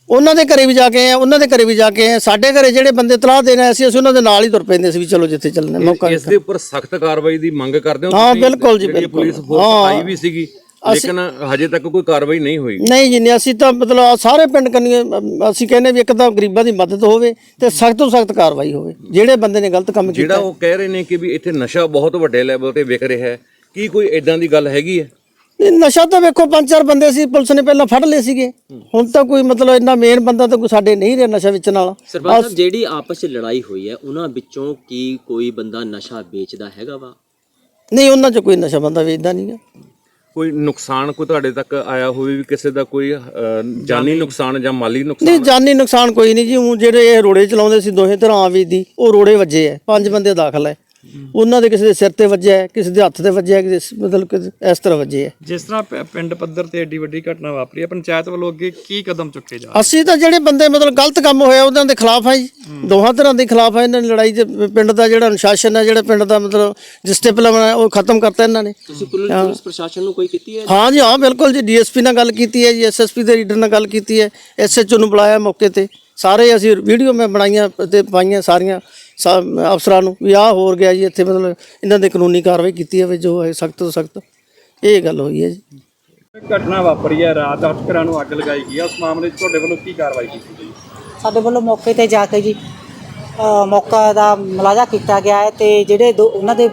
ਉਹਨਾਂ ਦੇ ਘਰੇ ਵੀ ਜਾ ਕੇ ਆਏ ਆ ਉਹਨਾਂ ਦੇ ਘਰੇ ਵੀ ਜਾ ਕੇ ਆਏ ਆ ਸਾਡੇ ਘਰੇ ਜਿਹੜੇ ਬੰਦੇ ਤਲਾਹ ਦੇਣ ਆਏ ਸੀ ਅਸੀਂ ਉਹਨਾਂ ਦੇ ਨਾਲ ਹੀ ਤੁਰ ਪੈਂਦੇ ਸੀ ਵੀ ਚਲੋ ਜਿੱਥੇ ਚੱਲਣਾ ਮੌਕਾ ਇਸ ਦੇ ਉੱਪਰ ਸਖਤ ਕਾਰਵਾਈ ਦੀ ਮੰਗ ਕਰਦੇ ਹੋ? ਬਿਲਕੁਲ ਜੀ, ਜਿਹੜੀ ਬਿਲਕੁਲ। ਪੁਲਿਸ ਫੋਰਸ ਆਈ ਵੀ ਸੀਗੀ ਲੇਕਿਨ ਹਜੇ ਤੱਕ ਕੋਈ ਕਾਰਵਾਈ ਨਹੀਂ ਹੋਈ ਨਹੀਂ ਜੀ ਨਹੀਂ ਅਸੀਂ ਤਾਂ ਮਤਲਬ ਸਾਰੇ ਪਿੰਡ ਅਮ, ਅਸੀਂ ਕਹਿੰਦੇ ਵੀ ਇੱਕ ਤਾਂ ਗਰੀਬਾਂ ਦੀ ਮਦਦ ਹੋਵੇ ਤੇ ਸਖਤ ਤੋਂ ਸਖਤ ਕਾਰਵਾਈ ਹੋਵੇ ਜਿਹੜੇ ਬੰਦੇ ਨੇ ਗਲਤ ਕੰਮ ਜਿਹੜਾ ਕੀਤਾ ਉਹ ਕਹਿ ਰਹੇ ਨੇ ਕਿ ਵੀ ਇੱਥੇ ਨਸ਼ਾ ਬਹੁਤ ਵੱਡੇ ਲੈਵਲ ਤੇ ਵਿਕ ਰਿਹਾ ਹੈ ਕੀ ਕੋਈ ਇਦਾਂ ਦੀ ਗੱਲ ਹੈਗੀ ਹੈ ਨਹੀਂ, ਨਸ਼ਾ ਤਾਂ ਵੇਖੋ ਪੰਜ ਚਾਰ ਬੰਦੇ ਸੀ ਪੁਲਿਸ ਨੇ ਪਹਿਲਾਂ ਫੜ ਲਏ ਸੀਗੇ। ਹੁਣ ਤਾਂ ਕੋਈ ਮਤਲਬ ਇੰਨਾ ਮੇਨ ਬੰਦਾ ਤਾਂ ਕੋਈ ਸਾਡੇ ਨਹੀਂ ਰਿਹਾ ਨਸ਼ਾ ਵੇਚਣ ਵਾਲਾ। ਸਰਪੰਚ ਸਾਹਿਬ ਜਿਹੜੀ ਆਪਸ ਚ ਲੜਾਈ ਹੋਈ ਹੈ ਉਹਨਾਂ ਵਿੱਚੋਂ ਕੀ ਕੋਈ ਬੰਦਾ ਨਸ਼ਾ ਵੇਚਦਾ ਹੈਗਾ ਵਾ? ਨਹੀਂ ਉਹਨਾਂ 'ਚ ਕੋਈ ਨਸ਼ਾ ਬੰਦਾ ਵੇਚਦਾ ਨਹੀਂਗਾ ਕੋਈ ਨੁਕਸਾਨ ਕੋਈ ਤੁਹਾਡੇ ਤੱਕ ਆਇਆ ਹੋਵੇ ਵੀ ਕਿਸੇ ਦਾ ਕੋਈ ਅਹ, ਜਾਨੀ ਨੁਕਸਾਨ ਜਾਂ ਮਾਲੀ ਨਹੀਂ ਨੁਕਸਾਨ ਜਾਨੀ ਨੁਕਸਾਨ ਕੋਈ ਨਹੀਂ ਜੀ। ਹੁਣ ਜਿਹੜੇ ਇਹ ਰੋੜੇ ਚਲਾਉਂਦੇ ਸੀ ਦੋਹੇ ਤਰ੍ਹਾਂ ਆਵੀ ਦੀ ਉਹ ਰੋੜੇ ਵੱਜੇ ਐ। ਪੰਜ ਬੰਦੇ ਦਾਖਲ ਐ। ਉਹਨਾਂ ਦੇ ਕਿਸੇ ਦੇ ਸਿਰ ਤੇ ਵੱਜਿਆ ਹੈ, ਕਿਸੇ ਦੇ ਹੱਥ ਤੇ ਵੱਜਿਆ ਹੈ, ਕਿਸੇ ਸ- ਮਤਲਬ ਕਿ ਇਸ ਤਰ੍ਹਾਂ ਵੱਜੇ ਜਿਸ ਤਰ੍ਹਾਂ ਪ- ਪਿੰਡ ਪੱਧਰ ਤੇ ਏਡੀ ਵੱਡੀ ਘਟਨਾ ਵਾਪਰੀ ਹੈ ਪੰਚਾਇਤ ਵੱਲੋਂ ਅੱਗੇ ਕੀ ਕਦਮ ਚੁੱਕੇ ਜਾ ਅਸੀਂ ਤਾਂ ਜਿਹੜੇ ਬੰਦੇ ਮਤਲਬ ਗਲਤ ਕੰਮ ਹੋਇਆ ਉਹਨਾਂ ਦੇ ਖਿਲਾਫ ਆ ਜੀ। ਦੋਹਾਂ ਤਰ੍ਹਾਂ ਦੇ ਖਿਲਾਫ ਆ ਇਹਨਾਂ ਨੇ ਲੜਾਈ ਦੇ ਪਿੰਡ ਦਾ ਜਿਹੜਾ ਅਨੁਸ਼ਾਸਨ ਹੈ ਜਿਹੜਾ ਪਿੰਡ ਦਾ ਮਤਲਬ ਡਿਸਪਲਿਨ ਹੈ ਉਹ ਖਤਮ ਕਰਤਾ ਇਹਨਾਂ ਨੇ। ਤੁਸੀਂ ਪੁਲਿਸ ਪੁਲਿਸ ਪ੍ਰਸ਼ਾਸਨ ਨੂੰ ਕੋਈ ਕੀਤੀ ਹੈ? ਹਾਂ ਜੀ ਹਾਂ ਬਿਲਕੁਲ ਜੀ ਡੀਐਸਪੀ ਨਾਲ ਗੱਲ ਕੀਤੀ ਹੈ ਜੀ ਐਸਐਸਪੀ ਦੇ ਲੀਡਰ ਨਾਲ ਗੱਲ ਕੀਤੀ ਹੈ ਐਸਐਚਓ ਨੂੰ ਬੁਲਾਇਆ ਮੌਕੇ ਤੇ। ਸਾਰੇ ਅਸੀਂ ਵੀਡੀਓ ਮੈਂ ਬਣਾਈਆਂ ਤੇ ਪਾਈਆਂ ਸਾਰੀਆਂ। ਸਾ- ਅਫਸਰਾਂ ਨੂੰ ਵੀ ਆਹ ਹੋਰ ਗਿਆ ਜੀ ਇੱਥੇ ਮਤਲਬ ਇਹਨਾਂ ਦੇ ਕਾਨੂੰਨੀ ਕਾਰਵਾਈ ਕੀਤੀ ਹੈ ਵੀ ਜੋ ਹੈ ਸਖਤ ਤੋਂ ਸਖਤ। ਇਹ ਗੱਲ ਹੋਈ ਹੈ ਜੀ। ਘਟਨਾ ਵਾਪਰੀ ਹੈ ਰਾਤ ਅੱਠ ਘਰਾਂ ਨੂੰ ਅੱਗ ਲਗਾਈ ਗਈ ਹੈ। ਉਸ ਮਾਮਲੇ 'ਚ ਤੁਹਾਡੇ ਵੱਲੋਂ ਕੀ ਕਾਰਵਾਈ ਕੀਤੀ ਗਈ? ਸਾਡੇ ਵੱਲੋਂ ਮੌਕੇ ਤੇ ਜਾ ਕੇ ਜੀ ਅ, ਮੌਕਾ ਦਾ ਮੁਲਾਜ਼ਾ ਕੀਤਾ ਗਿਆ ਹੈ ਤੇ ਜਿਹੜੇ ਦੋ ਉਹਨਾਂ ਦੇ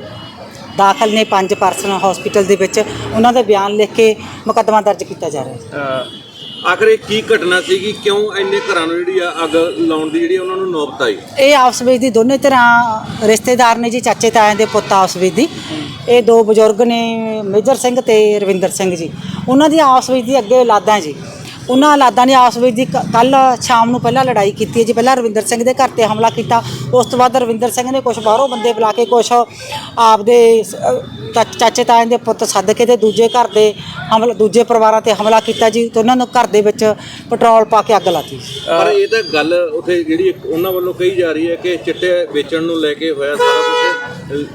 ਦਾਖਲ ਨੇ ਪੰਜ ਪਰਸਨ ਹਸਪੀਟਲ ਦੇ ਵਿੱਚ ਉਹਨਾਂ ਦੇ ਬਿਆਨ ਲਿਖ ਕੇ ਮੁਕੱਦਮਾ ਦਰਜ ਕੀਤਾ ਜਾ ਰਿਹਾ ਹੈ। ਅਹ ਆਖਰ ਇਹ ਕੀ ਘਟਨਾ ਸੀਗੀ? ਕਿਉਂ ਇੰਨੇ ਘਰਾਂ ਨੂੰ ਜਿਹੜੀ ਆ ਅੱਗ ਲਾਉਣ ਦੀ ਜਿਹੜੀ ਉਹਨਾਂ ਨੂੰ ਨੌਬਤ ਆਈ? ਇਹ ਆਪਸ ਵਿੱਚ ਦੀ ਦੋਨੇ ਤਰ੍ਹਾਂ ਰਿਸ਼ਤੇਦਾਰ ਨੇ ਜੀ, ਚਾਚੇ ਤਾਇਆਂ ਦੇ ਪੁੱਤ ਆਪਸ ਵਿੱਚ ਦੀ। ਇਹ ਦੋ ਬਜ਼ੁਰਗ ਨੇ, ਮੇਜਰ ਸਿੰਘ ਤੇ ਰਵਿੰਦਰ ਸਿੰਘ ਜੀ। ਉਹਨਾਂ ਦੀ ਆਪਸ ਵਿੱਚ ਦੀ ਅੱਗੇ ਔਲਾਦਾਂ ਜੀ। ਉਹਨਾਂ ਔਲਾਦਾਂ ਨੇ ਆਪਸ ਵਿੱਚ ਦੀ ਕੱਲ ਸ਼ਾਮ ਨੂੰ ਪਹਿਲਾਂ ਲੜਾਈ ਕੀਤੀ ਹੈ ਜੀ। ਪਹਿਲਾਂ ਰਵਿੰਦਰ ਸਿੰਘ ਦੇ ਘਰ ਤੇ ਹਮਲਾ ਕੀਤਾ। ਉਸ ਤੋਂ ਬਾਅਦ ਰਵਿੰਦਰ ਸਿੰਘ ਨੇ ਕੁਝ ਬਾਹਰੋਂ ਬੰਦੇ ਬੁਲਾ ਕੇ ਕੁਝ ਆਪਦੇ ਚਾਚੇ ਤਾਇਆਂ ਦੇ ਪੁੱਤ ਸੱਦ ਕੇ ਤੇ ਦੂਜੇ ਘਰ ਦੇ ਹਮਲਾ ਦੂਜੇ ਪਰਿਵਾਰਾਂ ਤੇ ਹਮਲਾ ਕੀਤਾ ਜੀ ਤੇ ਉਹਨਾਂ ਨੂੰ ਘਰ ਦੇ ਵਿੱਚ ਪੈਟਰੋਲ ਪਾ ਕੇ ਅੱਗ ਲਾਤੀ। ਪਰ ਇਹ ਤਾਂ ਗੱਲ ਉਥੇ ਜਿਹੜੀ ਉਹਨਾਂ ਵੱਲੋਂ ਕਹੀ ਜਾ ਰਹੀ ਹੈ ਕਿ ਚਿੱਟੇ ਵੇਚਣ ਨੂੰ ਲੈ ਕੇ ਹੋਇਆ ਸਾਰਾ ਕੁਝ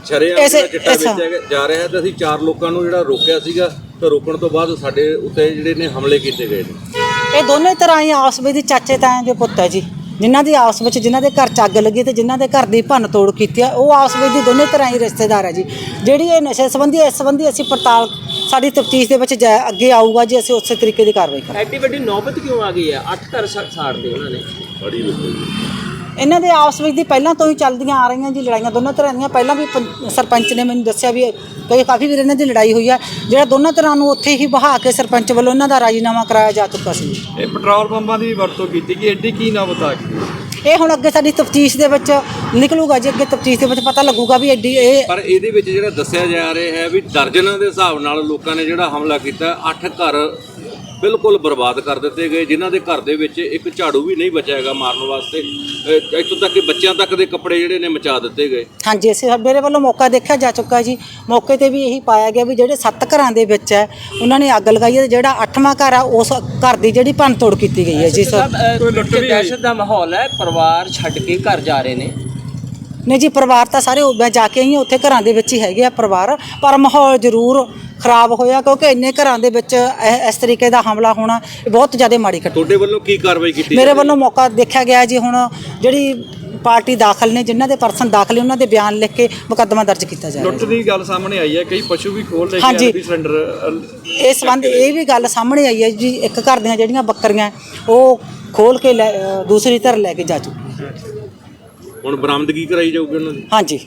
ਛਰਿਆ ਇਸੇ- ਚਿੱਟਾ ਇਸਾ- ਵੇਚਿਆ ਗਿਆ- ਜਾ ਰਿਹਾ ਹੈ ਤੇ ਅਸੀਂ ਚਾਰ ਲੋਕਾਂ ਨੂੰ ਜਿਹੜਾ ਰੋਕਿਆ ਸੀਗਾ ਤੇ ਰੋਕਣ ਤੋਂ ਬਾਅਦ ਸਾਡੇ ਉੱਤੇ ਜਿਹੜੇ ਨੇ ਹਮਲੇ ਕੀਤੇ ਗਏ ਨੇ। ਇਹ ਦੋਨੇ ਤਰ੍ਹਾਂ ਹੀ ਆਪਸ ਵਿੱਚ ਦੀ ਚਾਚੇ ਤਾਇਆਂ ਦੇ ਪੁੱਤ ਹੈ ਜੀ। ਜਿਨ੍ਹਾਂ ਦੀ ਆਪਸ ਵਿੱਚ ਜਿਨ੍ਹਾਂ ਦੇ ਘਰ ਚ ਅੱਗ ਲੱਗੀ ਤੇ ਜਿਨ੍ਹਾਂ ਦੇ ਘਰ ਦੀ ਭੰਨ ਤੋੜ ਕੀਤੀ ਆ ਉਹ ਆਪਸ ਵਿੱਚ ਦੀ ਦੋਨੇ ਤਰ੍ਹਾਂ ਹੀ ਰਿਸ਼ਤੇਦਾਰ ਹੈ ਜੀ। ਜਿਹੜੀ ਇਹ ਨਸ਼ੇ ਸੰਬੰਧੀ ਇਸ ਸੰਬੰਧੀ ਅਸੀਂ ਪੜਤਾਲ ਸਾਡੀ ਤਫਤੀਸ਼ ਦੇ ਵਿੱਚ ਜਾ- ਅੱਗੇ ਆਊਗਾ ਜੀ ਅਸੀਂ ਉਸੇ ਤਰੀਕੇ ਦੀ ਕਾਰਵਾਈ ਕਰਾਂਗੇ। ਐਡੀ ਵੱਡੀ ਨੌਬਤ ਕਿਉਂ ਆ ਗਈ ਹੈ ਅੱਠ ਘਰ ਸਾ- ਸਾੜਦੇ ਉਹਨਾਂ ਨੇ। ਇਹਨਾਂ ਦੇ ਆਪਸ ਵਿੱਚ ਦੀ ਪਹਿਲਾਂ ਤੋਂ ਹੀ ਚੱਲਦੀਆਂ ਆ ਰਹੀਆਂ ਜੀ ਲੜਾਈਆਂ ਦੋਨੋਂ ਤਰ੍ਹਾਂ ਦੀਆਂ। ਪਹਿਲਾਂ ਵੀ ਪੰ- ਸਰਪੰਚ ਨੇ ਮੈਨੂੰ ਦੱਸਿਆ ਵੀ ਕਈ ਕਾਫੀ ਵਾਰ ਇਹਨਾਂ ਦੀ ਲੜਾਈ ਹੋਈ ਹੈ ਜਿਹੜਾ ਦੋਨੋਂ ਤਰ੍ਹਾਂ ਨੂੰ ਉੱਥੇ ਹੀ ਬਹਾ ਕੇ ਸਰਪੰਚ ਵੱਲੋਂ ਇਹਨਾਂ ਦਾ ਰਾਜੀਨਾਮਾ ਕਰਾਇਆ ਜਾ ਚੁੱਕਾ ਸੀ। ਇਹ ਪੈਟਰੋਲ ਪੰਪਾਂ ਦੀ ਵਰਤੋਂ ਕੀਤੀ ਕਿ ਐਡੀ ਕੀ ਨਾ ਬਤਾ ਕੇ? ਇਹ ਹੁਣ ਅੱਗੇ ਸਾਡੀ ਤਫਤੀਸ਼ ਦੇ ਵਿੱਚ ਨਿਕਲੂਗਾ ਜੀ ਅੱਗੇ ਤਫਤੀਸ਼ ਦੇ ਵਿੱਚ ਪਤਾ ਲੱਗੂਗਾ ਵੀ ਐਡੀ ਇਹ ਪਰ ਇਹਦੇ ਵਿੱਚ ਜਿਹੜਾ ਦੱਸਿਆ ਜਾ ਰਿਹਾ ਹੈ ਵੀ ਦਰਜਨਾਂ ਦੇ ਹਿਸਾਬ ਨਾਲ ਲੋਕਾਂ ਨੇ ਜਿਹੜਾ ਹਮਲਾ ਕੀਤਾ ਅੱਠ ਘਰ ਬਿਲਕੁਲ ਬਰਬਾਦ ਕਰ ਦਿੱਤੇ ਗਏ ਜਿਨ੍ਹਾਂ ਦੇ ਘਰ ਦੇ ਵਿੱਚ ਇੱਕ ਝਾੜੂ ਵੀ ਨਹੀਂ ਬਚਿਆ ਹੈਗਾ ਮਾਰਨ ਵਾਸਤੇ। ਅਹ ਇੱਥੋਂ ਤੱਕ ਕਿ ਬੱਚਿਆਂ ਤੱਕ ਦੇ ਕੱਪੜੇ ਜਿਹੜੇ ਨੇ ਮਚਾ ਦਿੱਤੇ ਗਏ। ਹਾਂਜੀ ਅਸੀਂ ਮੇਰੇ ਵੱਲੋਂ ਮੌਕਾ ਦੇਖਿਆ ਜਾ ਚੁੱਕਾ ਜੀ। ਮੌਕੇ ਤੇ ਵੀ ਇਹੀ ਪਾਇਆ ਗਿਆ ਵੀ ਜਿਹੜੇ ਸੱਤ ਘਰਾਂ ਦੇ ਵਿੱਚ ਹੈ ਉਹਨਾਂ ਨੇ ਅੱਗ ਲਗਾਈ ਹੈ ਤੇ ਜਿਹੜਾ ਅੱਠਵਾਂ ਘਰ ਆ ਉਸ ਘਰ ਦੀ ਜਿਹੜੀ ਭੰਨ ਤੋੜ ਕੀਤੀ ਗਈ ਹੈ ਜੀ ਸਰ। ਦਹਿਸ਼ਤ ਦਾ ਮਾਹੌਲ ਹੈ ਪਰਿਵਾਰ ਛੱਡ ਕੇ ਘਰ ਜਾ ਰਹੇ ਨੇ? ਨਹੀਂ ਜੀ ਪਰਿਵਾਰ ਤਾਂ ਸਾਰੇ ਉਹ- ਮੈਂ ਜਾ ਕੇ ਆਈ ਹਾਂ ਉੱਥੇ ਘਰਾਂ ਦੇ ਵਿੱਚ ਹੀ ਹੈਗੇ ਆ ਪਰਿਵਾਰ। ਪਰ ਮਾਹੌਲ ਜ਼ਰੂਰ ਖਰਾਬ ਹੋਇਆ ਕਿਉਂਕਿ ਇੰਨੇ ਘਰਾਂ ਦੇ ਵਿੱਚ ਇਹ- ਇਸ ਤਰੀਕੇ ਦਾ ਹਮਲਾ ਹੋਣਾ ਇਹ ਬਹੁਤ ਜ਼ਿਆਦਾ ਮਾੜੀ ਘਟਨਾ ਤੁਹਾਡੇ ਵੱਲੋਂ ਕੀ ਕਾਰਵਾਈ ਕੀਤੀ ਮੇਰੇ? ਵੱਲੋਂ ਮੌਕਾ ਦੇਖਿਆ ਗਿਆ ਜੀ ਹੁਣ ਜਿਹੜੀ ਪਾਰਟੀ ਦਾਖਲ ਨੇ ਜਿਨ੍ਹਾਂ ਦੇ ਪਰਸਨ ਦਾਖਲ ਨੇ ਉਹਨਾਂ ਦੇ ਬਿਆਨ ਲਿਖ ਕੇ ਮੁਕੱਦਮਾ ਦਰਜ ਕੀਤਾ ਜਾ ਰਿਹਾ ਲੁੱਟ ਦੀ ਗੱਲ ਸਾਹਮਣੇ ਆਈ ਹੈ ਕਈ ਪਸ਼ੂ ਵੀ ਖੋਲ ਲੈ ਕੇ ਹਾਂਜੀ। ਸਿਲੰਡਰ ਅਹ, ਇਸ ਸੰਬੰਧ ਇਹ ਵੀ ਗੱਲ ਸਾਹਮਣੇ ਆਈ ਹੈ ਜੀ ਇੱਕ ਘਰ ਦੀਆਂ ਜਿਹੜੀਆਂ ਬੱਕਰੀਆਂ ਉਹ ਖੋਲ ਕੇ ਲੈ- ਅ, ਦੂਸਰੀ ਧਰ ਲੈ ਕੇ ਜਾ ਚੁੱਕੀ। ਹੁਣ ਬਰਾਮਦਗੀ ਕਰਾਈ ਜਾਊਗੀ ਉਹਨਾਂ ਦੀ ਹਾਂਜੀ